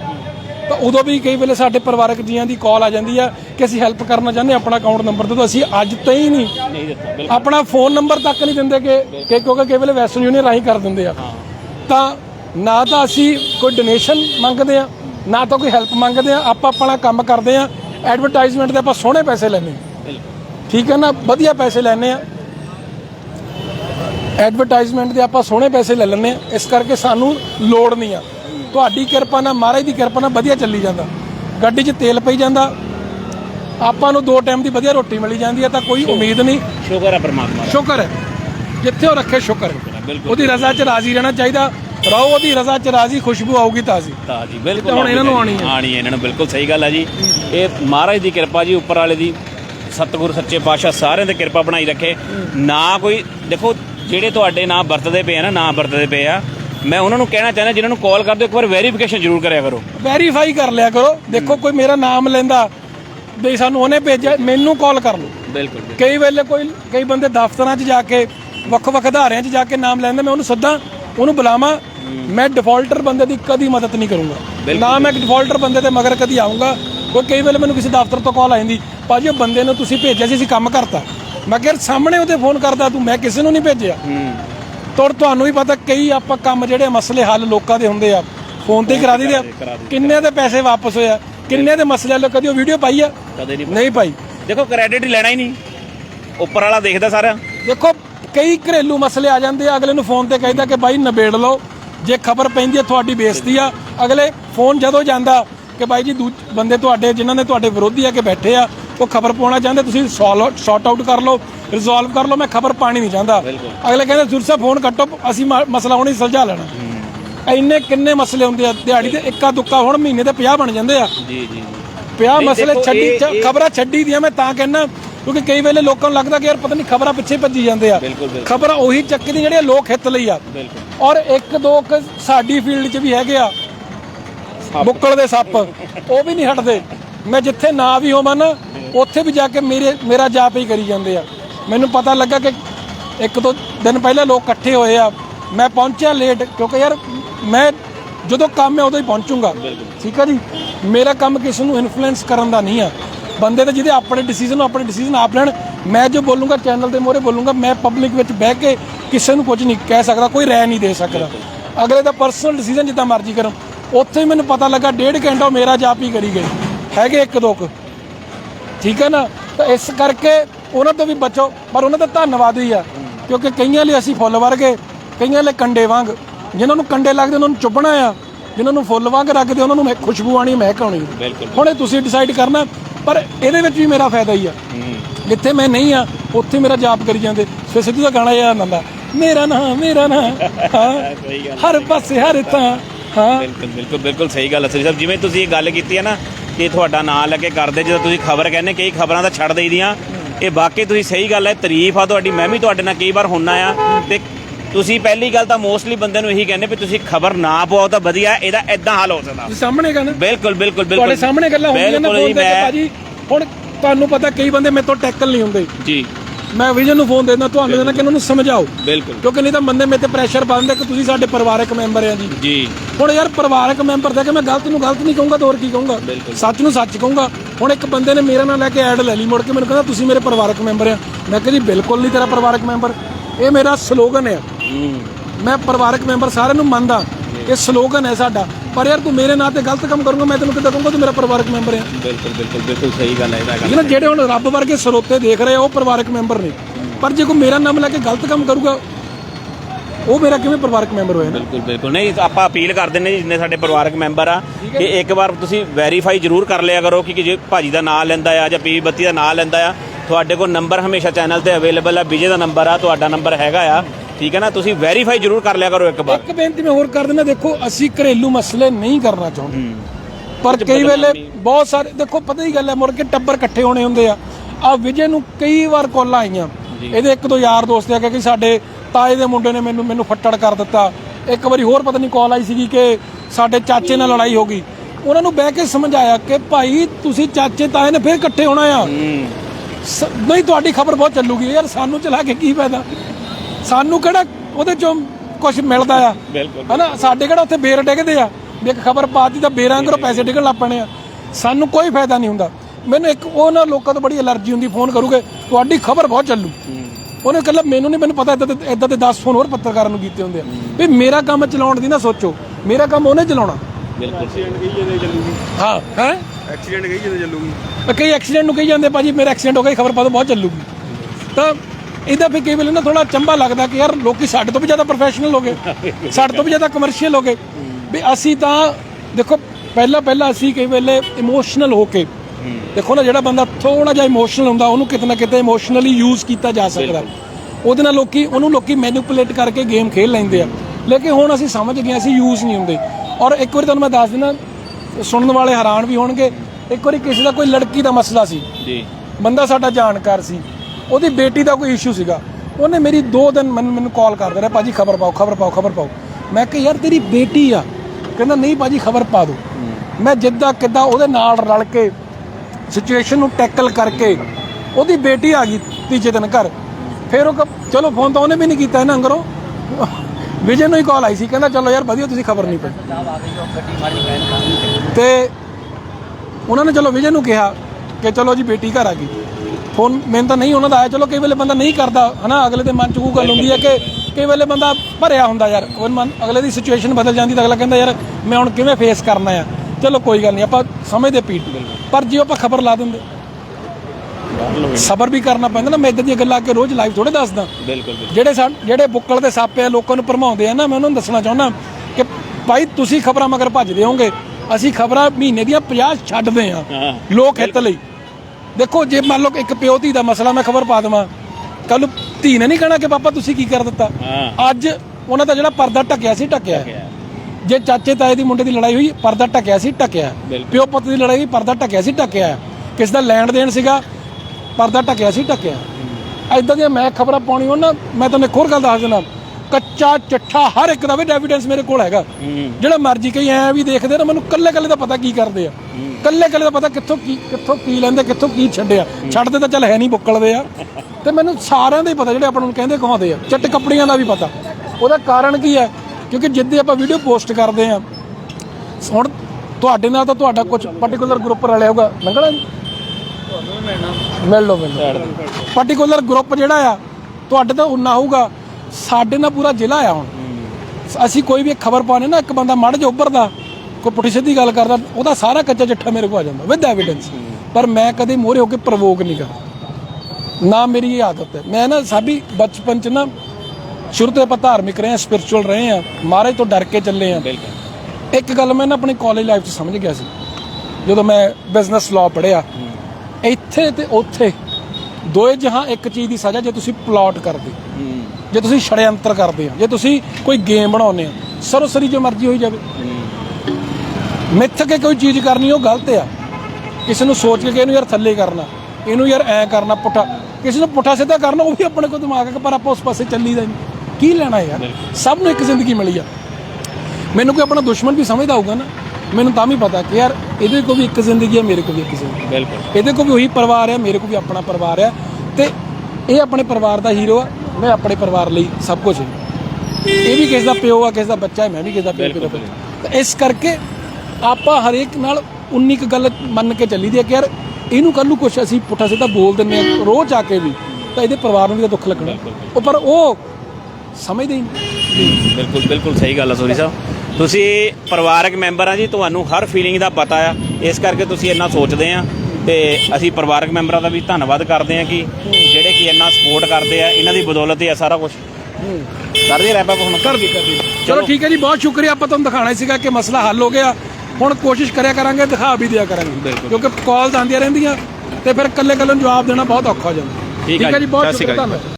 ਤਾਂ ਉਦੋਂ ਵੀ ਕਈ ਵੇਲੇ ਸਾਡੇ ਪਰਿਵਾਰਕ ਜੀਆਂ ਦੀ ਕਾਲ ਆ ਜਾਂਦੀ ਆ ਕਿ ਅਸੀਂ ਹੈਲਪ ਕਰਨਾ ਚਾਹੁੰਦੇ ਹਾਂ, ਆਪਣਾ ਅਕਾਊਂਟ ਨੰਬਰ ਦੇ ਦਿਓ। ਅਸੀਂ ਅੱਜ ਤਾਈਂ ਨਹੀਂ
ਨਹੀਂ
ਆਪਣਾ ਫੋਨ ਨੰਬਰ ਤੱਕ ਨਹੀਂ ਦਿੰਦੇ ਕਿ ਕਿ ਕਿਉਂਕਿ ਕਈ ਵੇਲੇ ਵੈਸਟਰਨ ਯੂਨੀਅਨ ਰਾਹੀਂ ਕਰ ਦਿੰਦੇ ਆ। ਤਾਂ ਨਾ ਤਾਂ ਅਸੀਂ ਕੋਈ ਡੋਨੇਸ਼ਨ ਮੰਗਦੇ ਆ ਨਾ ਤਾਂ ਕੋਈ ਹੈਲਪ ਮੰਗਦੇ ਆ ਆਪਾਂ ਆਪਣਾ ਕੰਮ ਕਰਦੇ ਆ ਐਡਵਰਟਾਈਜ਼ਮੈਂਟ ਦੇ ਆਪਾਂ ਸੋਹਣੇ ਪੈਸੇ
ਬਿਲਕੁਲ।
ਠੀਕ ਹੈ ਨਾ? ਵਧੀਆ ਪੈਸੇ ਲੈਣੇ ਆ ਐਡਵਰਟਾਈਜ਼ਮੈਂਟ ਦੇ ਆਪਾਂ ਸੋਹਣੇ ਪੈਸੇ ਲੈ ਲੈਂਦੇ ਆ ਇਸ ਕਰਕੇ ਸਾਨੂੰ ਲੋੜ ਨਹੀਂ ਆ। ਤੁਹਾਡੀ ਕਿਰਪਾ ਨਾਲ ਮਹਾਰਾਜ ਦੀ ਕਿਰਪਾ ਨਾਲ ਵਧੀਆ ਚੱਲੀ ਜਾਂਦਾ। ਗੱਡੀ 'ਚ ਤੇਲ ਪਈ ਜਾਂਦਾ। ਆਪਾਂ ਨੂੰ ਦੋ ਟਾਈਮ ਦੀ ਵਧੀਆ ਰੋਟੀ ਮਿਲੀ ਜਾਂਦੀ ਆ ਤਾਂ ਕੋਈ ਉਮੀਦ ਨਹੀਂ।
ਸ਼ੁਕਰ ਹੈ ਪਰਮਾਤਮਾ ਦਾ।
ਸ਼ੁਕਰ ਹੈ। ਜਿੱਥੇ ਉਹ ਰੱਖੇ ਸ਼ੁਕਰ ਹੈ।
ਬਿਲਕੁਲ
ਉਹਦੀ ਰਜ਼ਾ 'ਚ ਰਾਜ਼ੀ ਰਹਿਣਾ ਚਾਹੀਦਾ। ਰਹੋ ਉਹਦੀ ਰਜ਼ਾ 'ਚ ਰਾਜ਼ੀ ਖੁਸ਼ਬੂ ਆਊਗੀ ਤਾਜ਼ੀ
ਤਾਂ ਜੀ ਬਿਲਕੁਲ।
ਹੁਣ ਇਹਨਾਂ ਨੂੰ ਆਉਣੀ ਹੈ।
ਆਣੀ ਹੈ। ਇਹਨਾਂ ਨੂੰ ਬਿਲਕੁਲ ਸਹੀ ਗੱਲ ਹੈ ਜੀ। ਇਹ ਮਹਾਰਾਜ ਦੀ ਕਿਰਪਾ ਜੀ ਉੱਪਰ ਵਾਲੇ ਦੀ। ਸਤਿਗੁਰ ਸੱਚੇ ਪਾਤਸ਼ਾਹ ਸਾਰਿਆਂ ਤੇ ਕਿਰਪਾ ਬਣਾਈ ਰੱਖੇ। ਨਾ ਕੋਈ ਦੇਖੋ ਜਿਹੜੇ ਤੁਹਾਡੇ ਨਾਮ ਵਰਤਦੇ ਪਏ ਆ ਨਾ ਵਰਤਦੇ ਪਏ ਆ ਮੈਂ ਉਹਨਾਂ ਨੂੰ ਕਹਿਣਾ ਚਾਹੁੰਦਾ ਜਿਨ੍ਹਾਂ ਨੂੰ ਕਾਲ ਕਰਦੇ ਹੋ ਇੱਕ ਵਾਰ ਵੈਰੀਫਿਕੇਸ਼ਨ ਜ਼ਰੂਰ ਕਰਿਆ ਕਰੋ।
ਵੈਰੀਫਾਈ ਕਰ ਲਿਆ ਕਰੋ। ਦੇਖੋ ਕੋਈ ਮੇਰਾ ਨਾਮ ਲੈਂਦਾ ਵੀ ਸਾਨੂੰ ਉਹਨੇ ਭੇਜਿਆ ਮੈਨੂੰ ਕਾਲ ਕਰ ਲਓ।
ਬਿਲਕੁਲ
ਕਈ ਵੇਲੇ ਕੋਈ ਕਈ ਬੰਦੇ ਦਫ਼ਤਰਾਂ 'ਚ ਜਾ ਕੇ ਵੱਖ-ਵੱਖ ਅਦਾਰਿਆਂ 'ਚ ਜਾ ਕੇ ਨਾਮ ਲੈਂਦੇ ਮੈਂ ਉਹਨੂੰ ਸੱਦਾਂ ਉਹਨੂੰ ਬੁਲਾਵਾਂ। ਮੈਂ ਡਿਫਾਲਟਰ ਬੰਦੇ ਦੀ ਕਦੀ ਮਦਦ ਨਹੀਂ ਕਰੂੰਗਾ। ਨਾ ਮੈਂ ਡਿਫਾਲਟਰ ਬੰਦੇ ਦੇ ਮਗਰ ਕਦੀ ਆਉਂਗਾ ਕੋਈ ਕਈ ਵੇਲੇ ਮੈਨੂੰ ਕਿਸੇ ਦਫ਼ਤਰ ਤੋਂ ਕਾਲ ਆయింਦੀ ਭਾਜੀ ਉਹ ਬੰਦੇ ਨੂੰ ਤੁਸੀਂ ਭੇਜਿਆ ਸੀ ਅਸੀਂ ਕੰਮ ਕਰਤਾ। ਮੈਂ ਕਿਹਾ ਸਾਹਮਣੇ ਉਹਦੇ ਫੋਨ ਕਰਦਾ ਤੂੰ ਮੈਂ ਕਿਸੇ ਨੂੰ ਨਹੀਂ ਭੇਜਿਆ। ਤੋਰ ਤੁਹਾਨੂੰ ਵੀ ਪਤਾ ਕਈ ਆਪਾਂ ਕੰਮ ਜਿਹੜੇ ਮਸਲੇ ਹੱਲ ਲੋਕਾਂ ਦੇ ਹੁੰਦੇ ਆ। ਫੋਨ ਤੇ ਕਰਾ ਦਿੰਦੇ ਆ। ਕਿੰਨੇ ਦੇ ਪੈਸੇ ਵਾਪਸ ਹੋਏ ਆ? ਕਿੰਨੇ ਦੇ ਮਸਲੇ ਹੱਲ ਕਦੀ ਉਹ ਵੀਡੀਓ ਪਾਈ ਆ?
ਕਦੇ ਨਹੀਂ
ਨਹੀਂ ਪਾਈ।
ਦੇਖੋ ਕ੍ਰੈਡਿਟ ਹੀ ਲੈਣਾ ਹੀ ਨਹੀਂ। ਉੱਪਰ ਵਾਲਾ ਦੇਖਦਾ ਸਾਰਾ।
ਦੇਖੋ ਕਈ ਘਰੇਲੂ ਮਸਲੇ ਆ ਜਾਂਦੇ ਆ। ਅਗਲੇ ਨੂੰ ਫੋਨ ਤੇ ਕਹਿੰਦਾ ਕਿ ਬਾਈ ਨਿਬੇੜ ਲਓ। ਜੇ ਖਬਰ ਪੈਂਦੀ ਹੈ ਤੁਹਾਡੀ ਬੇਇੱਜ਼ਤੀ ਆ। ਅਗਲੇ ਫੋਨ ਜਦੋਂ ਜਾਂਦਾ ਕਿ ਬਾਈ ਜੀ ਬੰਦੇ ਤੁਹਾਡੇ ਜਿਨ੍ਹਾਂ ਨੇ ਤੁਹਾਡੇ ਵਿਰੋਧੀ ਆ ਕੇ ਬੈਠੇ ਆ ਉਹ ਖਬਰ ਪਾਉਣਾ ਚਾਹੁੰਦੇ ਤੁਸੀਂ ਸੌਟ ਆਊਟ ਕਰ ਲਓ ਰਿਜ਼ੋਲਵ ਕਰ ਲਓ ਮੈਂ ਖਬਰ ਪਾਣੀ ਨਹੀਂ ਚਾਹੁੰਦਾ। ਅਗਲੇ ਕਹਿੰਦੇ ਸਾਹਿਬ ਫੋਨ ਕੱਟੋ ਅਸੀਂ ਮਸਲਾ ਹੁਣੇ ਸੁਲਝਾ ਲੈਣਾ। ਇੰਨੇ ਕਿੰਨੇ ਮਸਲੇ ਹੁੰਦੇ ਆ ਦਿਹਾੜੀ ਤੇ ਇੱਕਾ ਦੁੱਕਾ ਹੁਣ ਮਹੀਨੇ ਦੇ 50 ਬਣ ਜਾਂਦੇ ਆ।
ਜੀ ਜੀ
ਪਿਆ
ਨਹੀਂ,
ਮਸਲੇ
ਦੇਖੋ,
ਛੱਡੀ ਖਬਰਾਂ ਛੱਡੀ ਦੀਆਂ ਮੈਂ ਤਾਂ ਕਹਿੰਦਾ ਕਿਉਂਕਿ ਕਈ ਵੇਲੇ ਲੋਕਾਂ ਨੂੰ ਲੱਗਦਾ ਕਿ ਯਾਰ ਪਤਾ ਨਹੀਂ ਖਬਰਾਂ ਪਿੱਛੇ ਭੱਜੀ ਜਾਂਦੇ ਆ। ਖਬਰਾਂ ਉਹੀ ਚੱਕਦੀਆਂ ਜਿਹੜੀਆਂ ਲੋਕ ਹਿੱਤ ਲਈ ਆ। ਔਰ ਇੱਕ ਦੋ ਸਾਡੀ ਫੀਲਡ 'ਚ ਵੀ ਹੈਗੇ ਆ ਬੁੱਕਲ ਦੇ ਸੱਪ ਉਹ ਵੀ ਨਹੀਂ ਹਟਦੇ। ਮੈਂ ਜਿੱਥੇ ਨਾ ਵੀ ਹੋਵਾਂ ਨਾ ਉੱਥੇ ਵੀ ਜਾ ਕੇ ਮੇਰੇ ਮੇਰਾ ਜਾਪ ਹੀ ਕਰੀ ਜਾਂਦੇ ਆ। ਮੈਨੂੰ ਪਤਾ ਲੱਗਾ ਕਿ ਇੱਕ ਦੋ ਦਿਨ ਪਹਿਲਾਂ ਲੋਕ ਇਕੱਠੇ ਹੋਏ ਆ। ਮੈਂ ਪਹੁੰਚਿਆ ਲੇਟ ਕਿਉਂਕਿ ਯਾਰ ਮੈਂ ਜਦੋਂ ਕੰਮ ਹੈ ਉਦੋਂ ਹੀ ਪਹੁੰਚੂਗਾ। ਠੀਕ ਹੈ ਜੀ? ਮੇਰਾ ਕੰਮ ਕਿਸੇ ਨੂੰ ਇਨਫਲੂਐਂਸ ਕਰਨ ਦਾ ਨਹੀਂ ਆ। ਬੰਦੇ ਤਾਂ ਜਿਹਦੇ ਆਪਣੇ ਡਿਸੀਜਨ ਆਪਣੇ ਡਿਸੀਜਨ ਆਪ ਲੈਣ ਮੈਂ ਜੋ ਬੋਲੂੰਗਾ ਚੈਨਲ ਦੇ ਮੋਰੇ ਬੋਲੂੰਗਾ ਮੈਂ ਪਬਲਿਕ ਵਿੱਚ ਬਹਿ ਕੇ ਕਿਸੇ ਨੂੰ ਕੁਝ ਨਹੀਂ ਕਹਿ ਸਕਦਾ ਕੋਈ ਰਾਏ ਨਹੀਂ ਦੇ ਸਕਦਾ। ਅਗਲੇ ਦਾ ਪਰਸਨਲ ਡਿਸੀਜਨ ਜਿੱਦਾਂ ਮਰਜ਼ੀ ਕਰਨ ਉੱਥੇ ਹੀ ਮੈਨੂੰ ਪਤਾ ਲੱਗਾ ਡੇਢ ਘੰਟਾ ਮੇਰਾ ਜਾਪ ਹੀ ਕਰੀ ਗਈ ਹੈਗੇ ਇੱਕ ਦੋ ਕੁ। ਠੀਕ ਹੈ ਨਾ? ਤਾਂ ਇਸ ਕਰਕੇ ਉਹਨਾਂ ਤੋਂ ਵੀ ਬਚੋ। ਪਰ ਉਹਨਾਂ ਦਾ ਧੰਨਵਾਦ ਹੀ ਆ ਕਿਉਂਕਿ ਕਈਆਂ ਲਈ ਅਸੀਂ ਫੁੱਲ ਵਰਗੇ ਕਈਆਂ ਲਈ ਕੰਡੇ ਵਾਂਗ। ਜਿਨ੍ਹਾਂ ਨੂੰ ਕੰਡੇ ਲੱਗਦੇ ਉਹਨਾਂ ਨੂੰ ਚੁੱਭਣਾ ਆ। ਜਿਨ੍ਹਾਂ ਨੂੰ ਫੁੱਲ ਵਾਂਗ ਰੱਖਦੇ ਉਹਨਾਂ ਨੂੰ ਖੁਸ਼ਬੂ ਆਣੀ ਮਹਿਕ ਆਉਣੀ। ਹੁਣ ਇਹ ਤੁਸੀਂ ਡਿਸਾਈਡ ਕਰਨਾ ਪਰ ਇਹਦੇ ਵਿੱਚ ਵੀ ਮੇਰਾ ਫਾਇਦਾ ਹੀ ਆ। ਜਿੱਥੇ ਮੈਂ ਨਹੀਂ ਆ ਉੱਥੇ ਮੇਰਾ ਜਾਪ ਕਰੀ ਜਾਂਦੇ। ਫਿਰ ਸਿੱਧੂ ਦਾ ਗਾਣਾ ਯਾਦ ਆਉਂਦਾ। ਮੇਰਾ ਨਾਂ ਮੇਰਾ ਨਾਂ। ਹਾਂ ਹਰ ਪਾਸੇ ਹਰ ਥਾਂ। ਹਾਂ।
ਬਿਲਕੁਲ ਬਿਲਕੁਲ ਬਿਲਕੁਲ ਸਹੀ ਗੱਲ ਹੈ। ਸਰੀ ਸਾਹਿਬ ਜਿਵੇਂ ਤੁਸੀਂ ਇਹ ਗੱਲ ਕੀਤੀ ਹੈ ਨਾ ਕਿ ਤੁਹਾਡਾ ਨਾਂ ਲੈ ਕੇ ਕਰਦੇ ਜਦੋਂ ਤੁਸੀਂ ਖਬਰ ਕਹਿੰਦੇ ਕਈ ਖਬਰਾਂ ਤਾਂ ਛੱਡ ਦੇਈਦੀਆਂ। ਇਹ ਵਾਕਈ ਤੁਸੀਂ ਸਹੀ ਗੱਲ ਹੈ ਤਾਰੀਫ ਆ ਤੁਹਾਡੀ। ਮੈਂ ਵੀ ਤੁਹਾਡੇ ਨਾਲ ਕਈ ਵਾਰ ਹੁੰਨਾ ਆ ਤੇ ਤੁਸੀਂ ਪਹਿਲੀ ਗੱਲ ਤਾਂ ਮੋਸਟਲੀ ਬੰਦੇ ਨੂੰ ਇਹੀ ਕਹਿੰਦੇ ਵੀ ਤੁਸੀਂ ਖਬਰ ਨਾ ਪਾਓ ਤਾਂ ਵਧੀਆ ਹੈ, ਇਹਦਾ ਐਦਾਂ ਹੱਲ ਹੋ ਸਕਦਾ।
ਤੁਸੀਂ ਸਾਹਮਣੇ ਨਾ
ਬਿਲਕੁਲ ਬਿਲਕੁਲ ਬਿਲਕੁਲ।
ਤੁਹਾਡੇ ਸਾਹਮਣੇ ਗੱਲਾਂ ਹੁੰਦੀਆਂ ਨਾ
ਬਿਲਕੁਲ ਜੀ,
ਤੇ ਕਿ
ਮੈਂ
ਭਾਜੀ। ਹੁਣ ਤੁਹਾਨੂੰ ਪਤਾ ਕਈ ਬੰਦੇ ਮੇਰੇ ਤੋਂ ਟੈਕਲ ਨਹੀਂ ਹੁੰਦੇ।
ਜੀ।
ਮੈਂ ਵਿਜਨ ਨੂੰ ਫੋਨ ਦੇ ਦਿੰਦਾ ਤੁਹਾਨੂੰ ਦੇਣਾ ਕਿ ਇਹਨਾਂ ਨੂੰ ਸਮਝਾਓ।
ਬਿਲਕੁਲ।
ਕਿਉਂਕਿ ਨਹੀਂ ਤਾਂ ਬੰਦੇ ਮੇਰੇ ਤੇ ਪ੍ਰੈਸ਼ਰ ਪਾਉਂਦੇ ਕਿ ਤੁਸੀਂ ਸਾਡੇ ਪਰਿਵਾਰਕ ਮੈਂਬਰ ਆ ਜੀ।
ਜੀ।
ਹੁਣ ਯਾਰ ਪਰਿਵਾਰਕ ਮੈਂਬਰ ਦਾ ਕਿ ਮੈਂ ਗਲਤ ਨੂੰ ਗਲਤ ਨਹੀਂ ਕਹੂੰਗਾ ਤਾਂ ਹੋਰ ਕੀ ਕਹੂੰਗਾ? ਸੱਚ ਨੂੰ ਸੱਚ ਕਹੂੰਗਾ। ਹੁਣ ਇੱਕ ਬੰਦੇ ਨੇ ਮੇਰਾ ਨਾਂ ਲੈ ਕੇ ਐਡ ਲੈ ਲਈ ਮੁੜ ਕੇ ਮੈਨੂੰ ਕਹਿੰਦਾ ਤੁਸੀਂ ਮੇਰੇ ਪਰਿਵਾਰਕ ਮੈਂਬਰ ਆ। ਮੈਂ ਕਿਹਾ ਜੀ ਬਿਲਕੁਲ ਨਹੀਂ ਤੇਰਾ ਪਰਿਵਾਰਕ ਮੈਂਬਰ ਇਹ ਮੇਰਾ ਸਲੋਗਨ ਹੂੰ। ਮੈਂ ਪਰਿਵਾਰਕ ਮੈਂਬਰ ਸਾਰਿਆਂ ਨੂੰ ਮੰਨਦਾ। ਇਹ ਸਲੋਗਨ ਹੈ ਸਾਡਾ। ਪਰ ਯਾਰ ਤੂੰ ਮੇਰੇ ਨਾਂ ਤੇ ਗਲਤ ਕੰਮ ਕਰੂੰਗਾ ਮੈਂ ਤੈਨੂੰ ਕਿੱਦਾਂ ਕਹੂੰਗਾ ਤੂੰ ਮੇਰਾ ਪਰਿਵਾਰਕ ਮੈਂਬਰ ਹੈ।
ਬਿਲਕੁਲ ਬਿਲਕੁਲ ਬਿਲਕੁਲ ਸਹੀ ਗੱਲ ਹੈ ਇਹਦਾ
ਠੀਕ ਹੈ। ਨਾ ਜਿਹੜੇ ਹੁਣ ਰੱਬ ਵਰਗੇ ਸਰੋਤੇ ਦੇਖ ਰਹੇ ਆ ਉਹ ਪਰਿਵਾਰਕ ਮੈਂਬਰ ਨੇ। ਪਰ ਜੇ ਕੋਈ ਮੇਰਾ ਨਾਮ ਲੈ ਕੇ ਗਲਤ ਕੰਮ ਕਰੂਗਾ ਉਹ ਮੇਰਾ ਕਿਵੇਂ ਪਰਿਵਾਰਕ ਮੈਂਬਰ ਹੋਇਆ ਨਾ
ਬਿਲਕੁਲ ਬਿਲਕੁਲ। ਨਹੀਂ ਆਪਾਂ ਅਪੀਲ ਕਰਦੇ ਨੇ ਜੀ, ਜਿੰਨੇ ਸਾਡੇ ਪਰਿਵਾਰਕ ਮੈਂਬਰ ਆ ਕਿ ਇੱਕ ਵਾਰ ਤੁਸੀਂ ਵੈਰੀਫਾਈ ਜ਼ਰੂਰ ਕਰ ਲਿਆ ਕਰੋ ਕਿ ਜੇ ਭਾਜੀ ਦਾ ਨਾਮ ਲੈਂਦਾ ਆ ਜਾਂ ਪੀਵੀ ਬੱਤੀ ਦਾ ਨਾਮ ਲੈਂਦਾ ਆ ਤੁਹਾਡੇ ਕੋਲ ਨੰਬਰ ਹਮੇਸ਼ਾ ਚੈਨਲ ਤੇ ਅਵੇਲੇਬਲ ਆ ਵਿਜੇ ਦਾ ਨੰਬਰ ਆ ਤੁਹਾਡਾ ਨੰਬਰ ਹੈਗਾ ਆ। ਠੀਕ ਹੈ ਨਾ? ਤੁਸੀਂ ਵੈਰੀਫਾਈ ਜ਼ਰੂਰ ਕਰ ਲਿਆ ਕਰੋ ਇੱਕ ਵਾਰ।
ਇੱਕ ਬੇਨਤੀ ਮੈਂ ਹੋਰ ਕਰ ਦਿੰਦਾ ਦੇਖੋ ਅਸੀਂ ਘਰੇਲੂ ਮਸਲੇ ਨਹੀਂ ਕਰਨਾ ਚਾਹੁੰਦੇ। ਪਰ ਕਈ ਵੇਲੇ ਬਹੁਤ ਸਾਰੇ ਦੇਖੋ ਪਤਾ ਹੀ ਗੱਲ ਹੈ ਮੁੜ ਕੇ ਟੱਬਰ ਇਕੱਠੇ ਹੋਣੇ ਹੁੰਦੇ ਆ। ਆ ਵਿਜੇ ਨੂੰ ਕਈ ਵਾਰ ਕਾਲਾਂ ਆਈਆਂ। ਇਹਦੇ ਇੱਕ ਦੋ ਯਾਰ ਦੋਸਤ ਆ ਕਿ ਸਾਡੇ ਤਾਏ ਦੇ ਮੁੰਡੇ ਨੇ ਮੈਨੂੰ ਮੈਨੂੰ ਫੱਟੜ ਕਰ ਦਿੱਤਾ। ਇੱਕ ਵਾਰੀ ਹੋਰ ਪਤਾ ਨਹੀਂ ਕਾਲ ਆਈ ਸੀਗੀ ਕਿ ਸਾਡੇ ਚਾਚੇ ਨਾਲ ਲੜਾਈ ਹੋ ਗਈ। ਉਹਨਾਂ ਨੂੰ ਬਹਿ ਕੇ ਸਮਝਾਇਆ ਕਿ ਭਾਈ ਤੁਸੀਂ ਚਾਚੇ ਤਾਏ ਨੇ ਫੇਰ ਇਕੱਠੇ ਹੋਣਾ ਆ। ਨਹੀਂ ਤੁਹਾਡੀ ਖਬਰ ਬਹੁਤ ਚੱਲੂਗੀ। ਯਾਰ ਸਾਨੂੰ ਚਲਾ ਕੇ ਕੀ ਫਾਇਦਾ? ਸਾਨੂੰ ਕਿਹੜਾ ਉਹਦੇ ਚੋਂ ਕੁਝ ਮਿਲਦਾ ਆ?
ਬਿਲਕੁਲ।
ਹਨਾ? ਸਾਡੇ ਕਿਹੜਾ ਉੱਥੇ ਬੇਰ ਡਿੱਗਦੇ ਆ? ਵੀ ਇੱਕ ਖਬਰ ਪਾਤੀ ਤਾਂ ਬੇਰਾਂ ਕਰੋ ਪੈਸੇ ਡਿੱਗਣ ਲੱਗ ਪੈਣੇ ਆ। ਸਾਨੂੰ ਕੋਈ ਫਾਇਦਾ ਨਹੀਂ ਹੁੰਦਾ। ਮੈਨੂੰ ਇੱਕ ਉਹਨਾਂ ਲੋਕਾਂ ਤੋਂ ਬੜੀ ਅਲਰਜੀ ਹੁੰਦੀ ਫੋਨ ਕਰੂਗੇ ਤੁਹਾਡੀ ਖਬਰ ਬਹੁਤ ਚੱਲੂ। ਉਹਨੇ ਕੱਲਾ ਮੈਨੂੰ ਨਹੀਂ ਮੈਨੂੰ ਪਤਾ ਇਦਾਂ ਦੇ ਇਦਾਂ ਦੇ 10 ਫੋਨ ਹੋਰ ਪੱਤਰਕਾਰਾਂ ਨੂੰ ਕੀਤੇ ਹੁੰਦੇ ਆ। ਵੀ ਮੇਰਾ ਕੰਮ ਚਲਾਉਣ ਦੀ ਨਾ ਸੋਚੋ। ਮੇਰਾ ਕੰਮ ਉਹਨੇ ਚਲਾਉਣਾ। ਹਾਂ ਹੈ?
ਐਕਸੀਡੈਂਟ ਗਈ ਜਦੋਂ ਚੱਲੂਗੀ।
ਤਾਂ ਕਈ ਐਕਸੀਡੈਂਟ ਨੂੰ ਕਹੀ ਜਾਂਦੇ ਭਾਜੀ ਮੇਰਾ ਐਕਸੀਡੈਂਟ ਹੋ ਗਿਆ ਖਬਰ ਪਾ ਦਿਓ ਬਹੁਤ ਚੱਲੂਗੀ। ਤਾਂ ਇਹਦਾ ਫਿਰ ਕਈ ਵੇਲੇ ਨਾ ਥੋੜਾ ਚੰਬਾ ਲੱਗਦਾ ਕਿ ਯਾਰ ਲੋਕੀ ਸਾਡੇ ਤੋਂ ਵੀ ਜ਼ਿਆਦਾ ਪ੍ਰੋਫੈਸ਼ਨਲ ਹੋ ਗਏ ਸਾਡੇ ਤੋਂ ਵੀ ਜ਼ਿਆਦਾ ਕਮਰਸ਼ੀਅਲ ਹੋ ਗਏ। ਵੀ ਅਸੀਂ ਤਾਂ ਦੇਖੋ ਪਹਿਲਾਂ ਪਹਿਲਾਂ ਅਸੀਂ ਕਈ ਵੇਲੇ ਇਮੋਸ਼ਨਲ ਹੋ ਕੇ ਦੇਖੋ ਨਾ ਜਿਹੜਾ ਬੰਦਾ ਥੋੜਾ ਜਿਹਾ ਇਮੋਸ਼ਨਲ ਹੁੰਦਾ ਉਹਨੂੰ ਕਿਤੇ ਨਾ ਕਿਤੇ ਇਮੋਸ਼ਨਲੀ ਯੂਜ਼ ਕੀਤਾ ਜਾ ਸਕਦਾ। ਉਹਦੇ ਨਾਲ ਲੋਕੀ ਉਹਨੂੰ ਲੋਕੀ ਮੈਨੀਪੂਲੇਟ ਕਰਕੇ ਗੇਮ ਖੇਡ ਲੈਂਦੇ ਆ। ਲੇਕਿਨ ਹੁਣ ਅਸੀਂ ਸਮਝ ਗਏ ਅਸੀਂ ਯੂਜ਼ ਨਹੀਂ ਹੁੰਦੇ। ਔਰ ਇੱਕ ਵਾਰੀ ਤੁਹਾਨੂੰ ਮੈਂ ਦੱਸ ਦਿੰਦਾ ਸੁਣਨ ਵਾਲੇ ਹੈਰਾਨ ਵੀ ਹੋਣਗੇ। ਇੱਕ ਵਾਰੀ ਕਿਸੇ ਦਾ ਕੋਈ ਲੜਕੀ ਦਾ ਮਸਲਾ ਸੀ।
ਜੀ।
ਬੰਦਾ ਸਾਡਾ ਜਾਣਕਾਰ ਸੀ। ਉਹਦੀ ਬੇਟੀ ਦਾ ਕੋਈ ਇਸ਼ੂ ਸੀਗਾ। ਉਹਨੇ ਮੇਰੀ 2 ਦਿਨ ਮੈਨੂੰ ਮੈਨੂੰ ਕਾਲ ਕਰਦਾ ਰਿਹਾ ਭਾਜੀ, ਖਬਰ ਪਾਓ ਖਬਰ ਪਾਓ ਖਬਰ ਪਾਓ। ਮੈਂ ਕਿਹਾ, ਯਾਰ, ਤੇਰੀ ਬੇਟੀ ਆ। ਕਹਿੰਦਾ, ਨਹੀਂ ਭਾਜੀ, ਖਬਰ ਪਾ ਦਿਓ। ਮੈਂ ਜਿੱਦਾਂ ਕਿੱਦਾਂ ਉਹਦੇ ਨਾਲ ਰਲ ਕੇ ਸਿਚੁਏਸ਼ਨ ਨੂੰ ਟੈਕਲ ਕਰਕੇ ਉਹਦੀ ਬੇਟੀ ਆ ਗਈ ਤੀਜੇ ਦਿਨ ਘਰ। ਫਿਰ ਉਹ ਕ- ਚਲੋ ਫੋਨ ਤਾਂ ਉਹਨੇ ਵੀ ਨਹੀਂ ਕੀਤਾ, ਇਹਨਾਂ ਅੰਗਰੋਂ? ਵਿਜੇ ਨੂੰ ਹੀ ਕਾਲ ਆਈ ਸੀ, ਕਹਿੰਦਾ, ਚਲੋ ਯਾਰ, ਵਧੀਆ, ਤੁਸੀਂ ਖਬਰ ਨਹੀਂ ਪਾਈ ਤੇ ਉਹਨਾਂ ਨੇ ਚਲੋ ਵਿਜੇ ਨੂੰ ਕਿਹਾ ਕਿ, ਚਲੋ ਜੀ, ਬੇਟੀ ਘਰ ਆ ਗਈ। ਫੋਨ ਮੈਨੂੰ ਤਾਂ ਨਹੀਂ ਉਹਨਾਂ ਦਾ ਆਇਆ ਚਲੋ ਕਈ ਵੇਲੇ ਬੰਦਾ ਨਹੀਂ ਕਰਦਾ ਹਨਾ ਅਗਲੇ ਦੇ ਮਨ ਚ ਉਹ ਗੱਲ ਹੁੰਦੀ ਹੈ ਕਿ ਕਈ ਵੇਲੇ ਬੰਦਾ ਭਰਿਆ ਹੁੰਦਾ ਯਾਰ ਉਹ ਮਨ ਅਗਲੇ ਦੀ ਸਿਚੁਏਸ਼ਨ ਬਦਲ ਜਾਂਦੀ ਤਾਂ ਅਗਲਾ ਕਹਿੰਦਾ ਯਾਰ ਮੈਂ ਹੁਣ ਕਿਵੇਂ ਫੇਸ ਕਰਨਾ ਆ? ਚਲੋ ਕੋਈ ਗੱਲ ਨਹੀਂ ਆਪਾਂ ਸਮਝਦੇ ਪੀਟ ਪਰ ਜੇ ਆਪਾਂ ਖਬਰ ਲਾ ਦਿੰਦੇ ਸਬਰ ਵੀ ਕਰਨਾ ਪੈਂਦਾ ਨਾ ਮੈਂ ਇਦਾਂ ਦੀਆਂ ਗੱਲਾਂ ਕੇ ਰੋਜ਼ ਲਾਈਵ ਥੋੜੇ ਦੱਸਦਾ।
ਬਿਲਕੁਲ
ਜਿਹੜੇ ਜਿਹੜੇ ਬੁੱਕਲ ਦੇ ਸਾਪੇ ਆ ਲੋਕਾਂ ਨੂੰ ਭਰਮਾਉਂਦੇ ਆ ਨਾ ਮੈਂ ਉਹਨਾਂ ਨੂੰ ਦੱਸਣਾ ਚਾਹੁੰਦਾ ਕਿ ਭਾਈ ਤੁਸੀਂ ਖਬਰਾਂ ਮਗਰ ਭੱਜਦੇ ਹੋਵੋਗੇ ਅਸੀਂ ਖਬਰਾਂ ਮਹੀਨੇ ਦੀਆਂ 50 ਛੱਡਦੇ ਆ। ਲੋਕ ਹਿੱਤ ਲਈ। ਦੇਖੋ ਜੇ ਮੰਨ ਲਓ ਇੱਕ ਪਿਓ ਧੀ ਦਾ ਮਸਲਾ ਮੈਂ ਖਬਰ ਪਾ ਦੇਵਾਂ ਕੱਲ ਨੂੰ ਧੀ ਨੇ ਨਹੀਂ ਕਹਿਣਾ ਕਿ ਪਾਪਾ ਤੁਸੀਂ ਕੀ ਕਰ ਦਿੱਤਾ। ਅੱਜ ਉਹਨਾਂ ਦਾ ਜਿਹੜਾ ਪਰਦਾ ਟਕਿਆ ਸੀ ਟਕਿਆ ਜੇ ਚਾਚੇ ਤਾਏ ਦੀ ਮੁੰਡੇ ਦੀ ਲੜਾਈ ਹੋਈ ਪਰਦਾ ਟਕਿਆ ਸੀ ਟਕਿਆ
ਬਿਲਕੁਲ।
ਪਿਓ ਪੁੱਤ ਦੀ ਲੜਾਈ ਹੋਈ ਪਰਦਾ ਟਕਿਆ ਸੀ ਟਕਿਆ ਕਿਸ ਦਾ ਲੈਣ ਦੇਣ ਸੀਗਾ ਪਰਦਾ ਟਕਿਆ ਸੀ ਟਕਿਆ ਐਦਾਂ ਦੀਆਂ ਮੈਂ ਖਬਰਾਂ ਪਾਉਣੀ ਉਹਨਾਂ ਮੈਂ ਤੁਹਾਨੂੰ ਇੱਕ ਹੋਰ ਗੱਲ ਦੱਸ ਦਿੰਦਾ। ਕੱਚਾ ਚੱਠਾ ਹਰ ਇੱਕ ਦਾ ਵੀ ਐਵੀਡੈਂਸ ਮੇਰੇ ਕੋਲ ਹੈਗਾ। ਜਿਹੜਾ ਮਰਜ਼ੀ ਕਈ ਐ ਵੀ ਦੇਖਦੇ ਨਾ ਮੈਨੂੰ ਕੱਲੇ ਕੱਲੇ ਦਾ ਪਤਾ ਕੀ ਕਰਦੇ ਆ। ਕੱਲੇ ਕੱਲੇ ਦਾ ਪਤਾ ਕਿੱਥੋਂ ਕੀ ਕਿੱਥੋਂ ਕੀ ਲੈਂਦੇ ਕਿੱਥੋਂ ਕੀ ਛੱਡਿਆ। ਛੱਡਦੇ ਤਾਂ ਚੱਲ ਹੈ ਨਹੀਂ ਬੁੱਕਲਦੇ ਆ। ਤੇ ਮੈਨੂੰ ਸਾਰਿਆਂ ਦਾ ਹੀ ਪਤਾ ਜਿਹੜੇ ਆਪਾਂ ਨੂੰ ਕਹਿੰਦੇ ਕਹਾਉਂਦੇ ਆ। ਚੱਟ ਕੱਪੜੀਆਂ ਦਾ ਵੀ ਪਤਾ। ਉਹਦਾ ਕਾਰਨ ਕੀ ਹੈ? ਕਿਉਂਕਿ ਜਿੱਦੇ ਆਪਾਂ ਵੀਡੀਓ ਪੋਸਟ ਕਰਦੇ ਆ ਹੁਣ ਤੁਹਾਡੇ ਨਾਲ ਤਾਂ ਤੁਹਾਡਾ ਕੁਝ ਪਾਰਟਿਕੂਲਰ ਗਰੁੱਪ ਰਲਿਆ ਹੋਊਗਾ। ਲੰਘਣਾ ਜੀ? ਮਿਲ ਲਓ ਮਿਲ ਲਓ। ਪਾਰਟਿਕੂਲਰ ਗਰੁੱਪ ਜਿਹੜਾ ਆ ਤੁਹਾਡੇ ਤਾਂ ਉਨਾ ਹੋਊਗਾ। ਸਾਡੇ ਨਾਲ ਪੂਰਾ ਜ਼ਿਲ੍ਹਾ ਆ ਹੁਣ। ਅਸੀਂ ਕੋਈ ਵੀ ਖਬਰ ਪਾਣੇ ਨਾ ਇੱਕ ਬੰਦਾ ਮੜ ਜਾ ਉੱਭਰਦਾ ਕੋਈ ਪੁੱਠੀ ਸਿੱਧੀ ਗੱਲ ਕਰਦਾ ਉਹਦਾ ਸਾਰਾ ਕੱਚਾ ਚਿੱਠਾ ਮੇਰੇ ਕੋਲ ਆ ਜਾਂਦਾ ਵਿਦ ਐਵੀਡੈਂਸ ਪਰ ਮੈਂ ਕਦੇ ਮੋਹਰੇ ਹੋ ਕੇ ਪ੍ਰਵੋਕ ਨਹੀਂ ਕਰਦਾ। ਨਾ ਮੇਰੀ ਇਹ ਆਦਤ ਹੈ। ਮੈਂ ਨਾ ਸਾਡੀ ਬਚਪਨ ਚ ਨਾ ਸ਼ੁਰੂ ਤੋਂ ਆਪਾਂ ਧਾਰਮਿਕ ਰਹੇ ਆ ਸਪਿਰਚੁਅਲ ਰਹੇ ਆ ਮਹਾਰਾਜ ਤੋਂ ਡਰ ਕੇ ਚੱਲੇ ਆ ਇੱਕ ਗੱਲ ਮੈਂ ਨਾ ਆਪਣੀ ਕਾਲਜ ਲਾਈਫ 'ਚ ਸਮਝ ਗਿਆ ਸੀ। ਜਦੋਂ ਮੈਂ ਬਿਜ਼ਨਸ ਲਾਅ ਪੜ੍ਹਿਆ ਇੱਥੇ ਤੇ ਉੱਥੇ ਦੋਏ ਜਹਾਂ ਇੱਕ ਚੀਜ਼ ਦੀ ਸਜ਼ਾ ਜੇ ਤੁਸੀਂ ਪਲਾਟ ਕਰਦੇ ਜੇ ਤੁਸੀਂ ਛੜਯੰਤਰ ਕਰਦੇ ਆ ਜੇ ਤੁਸੀਂ ਕੋਈ ਗੇਮ ਬਣਾਉਂਦੇ ਆ ਸਰੋਸਰੀ ਜੋ ਮਰਜ਼ੀ ਹੋਈ ਜਾਵੇ। ਮਿੱਥ ਕੇ ਕੋਈ ਚੀਜ਼ ਕਰਨੀ ਉਹ ਗਲਤ ਆ। ਕਿਸੇ ਨੂੰ ਸੋਚ ਕੇ ਕਿ ਇਹਨੂੰ ਯਾਰ ਥੱਲੇ ਕਰਨਾ ਇਹਨੂੰ ਯਾਰ ਐ ਕਰਨਾ ਪੁੱਠਾ ਕਿਸੇ ਨੂੰ ਪੁੱਠਾ ਸਿੱਧਾ ਕਰਨਾ ਉਹ ਵੀ ਆਪਣੇ ਕੋਲ ਦਿਮਾਗ ਹੈ ਪਰ ਆਪਾਂ ਉਸ ਪਾਸੇ ਚੱਲੀਦਾ ਨਹੀਂ ਕੀ ਲੈਣਾ ਯਾਰ? ਸਭ ਨੂੰ ਇੱਕ ਜ਼ਿੰਦਗੀ ਮਿਲੀ ਆ। ਮੈਨੂੰ ਕੋਈ ਆਪਣਾ ਦੁਸ਼ਮਣ ਵੀ ਸਮਝਦਾ ਹੋਊਗਾ ਨਾ? ਮੈਨੂੰ ਤਾਂ ਵੀ ਪਤਾ ਕਿ ਯਾਰ ਇਹਦੇ ਕੋਲ ਵੀ ਇੱਕ ਜ਼ਿੰਦਗੀ ਹੈ ਮੇਰੇ ਕੋਲ ਵੀ ਇੱਕ ਜ਼ਿੰਦਗੀ ਹੈ।
ਬਿਲਕੁਲ।
ਇਹਦੇ ਕੋਲ ਵੀ ਉਹੀ ਪਰਿਵਾਰ ਹੈ ਮੇਰੇ ਕੋਲ ਵੀ ਆਪਣਾ ਪਰਿਵਾਰ ਹੈ। ਤੇ ਇਹ ਆਪਣੇ ਪਰਿਵਾਰ ਦਾ ਹੀਰੋ ਆ ਮੈਂ ਆਪਣੇ ਪਰਿਵਾਰ ਲਈ ਸਭ ਕੁਝ ਹਾਂ। ਇਹ ਵੀ ਕਿਸ ਦਾ ਪਿਓ ਆ ਕਿਸ ਦਾ ਬੱਚਾ ਹੈ ਮੈਂ ਵੀ ਕਿਸ ਦਾ ਪਿਓ ਕਿਸ ਦਾ ਬੱਚਾ। ਤਾਂ ਇਸ ਕਰਕੇ ਆਪਾਂ ਹਰੇਕ ਨਾਲ ਉਨੀ ਕੁ ਗੱਲ ਮੰਨ ਕੇ ਚੱਲੀ ਦੀ ਹੈ ਕਿ ਯਾਰ ਇਹਨੂੰ ਕੱਲ ਨੂੰ ਕੁਛ ਅਸੀਂ ਪੁੱਠਾ ਸਿੱਧਾ ਬੋਲ ਦਿੰਨੇ ਆ ਰੋਜ਼ ਆ ਕੇ ਵੀ ਤਾਂ ਇਹਦੇ ਪਰਿਵਾਰ ਨੂੰ ਵੀ ਤਾਂ ਦੁੱਖ ਲੱਗਣਾ। ਉਹ ਪਰ ਉਹ ਸਮਝਦੇ ਹੀ ਨਹੀਂ।
ਬਿਲਕੁਲ ਬਿਲਕੁਲ ਸਹੀ ਗੱਲ ਆ ਸੋਰੀ ਸਾਹਿਬ। ਤੁਸੀਂ ਪਰਿਵਾਰਕ ਮੈਂਬਰ ਆ ਜੀ ਤੁਹਾਨੂੰ ਹਰ ਫੀਲਿੰਗ ਦਾ ਪਤਾ ਆ। ਇਸ ਕਰਕੇ ਤੁਸੀਂ ਇੰਨਾ ਸੋਚਦੇ ਆ ਤੇ ਅਸੀਂ ਪਰਿਵਾਰਕ ਮੈਂਬਰਾਂ ਦਾ ਵੀ ਧੰਨਵਾਦ ਕਰਦੇ ਆ ਕਿ ਜਿਹੜੇ ਕਿ ਇੰਨਾ ਸਪੋਰਟ ਕਰਦੇ ਆ ਇਹਨਾਂ ਦੀ ਬਦੌਲਤ ਹੀ ਆ ਸਾਰਾ ਕੁਝ ਕਰਦੇ ਰੈਪ ਅਪ ਹੁਣ?
ਕਰ ਦੀ ਕਰ ਦੀ ਚਲੋ ਠੀਕ ਹੈ ਜੀ ਬਹੁਤ ਸ਼ੁਕਰੀਆ। ਆਪਾਂ ਤੁਹਾਨੂੰ ਦਿਖਾਣਾ ਸੀਗਾ ਕਿ ਮਸਲਾ ਹੱਲ ਹੋ ਗਿਆ। ਹੁਣ ਕੋਸ਼ਿਸ਼ ਕਰਿਆ ਕਰਾਂਗੇ ਦਿਖਾ ਵੀ ਦਿਆ ਕਰਾਂਗੇ। ਕਿਉਂਕਿ ਕਾਲਸ ਆਉਂਦੀਆਂ ਰਹਿੰਦੀਆਂ ਤੇ ਫਿਰ ਇਕੱਲੇ ਇਕੱਲੇ ਨੂੰ ਜਵਾਬ ਦੇਣਾ ਬਹੁਤ ਔਖਾ ਹੋ ਜਾਂਦਾ।
ਠੀਕ
ਹੈ ਜੀ ਬਹੁਤ ਸ਼ੁਕਰੀਆ। ਧੰਨਵਾਦ।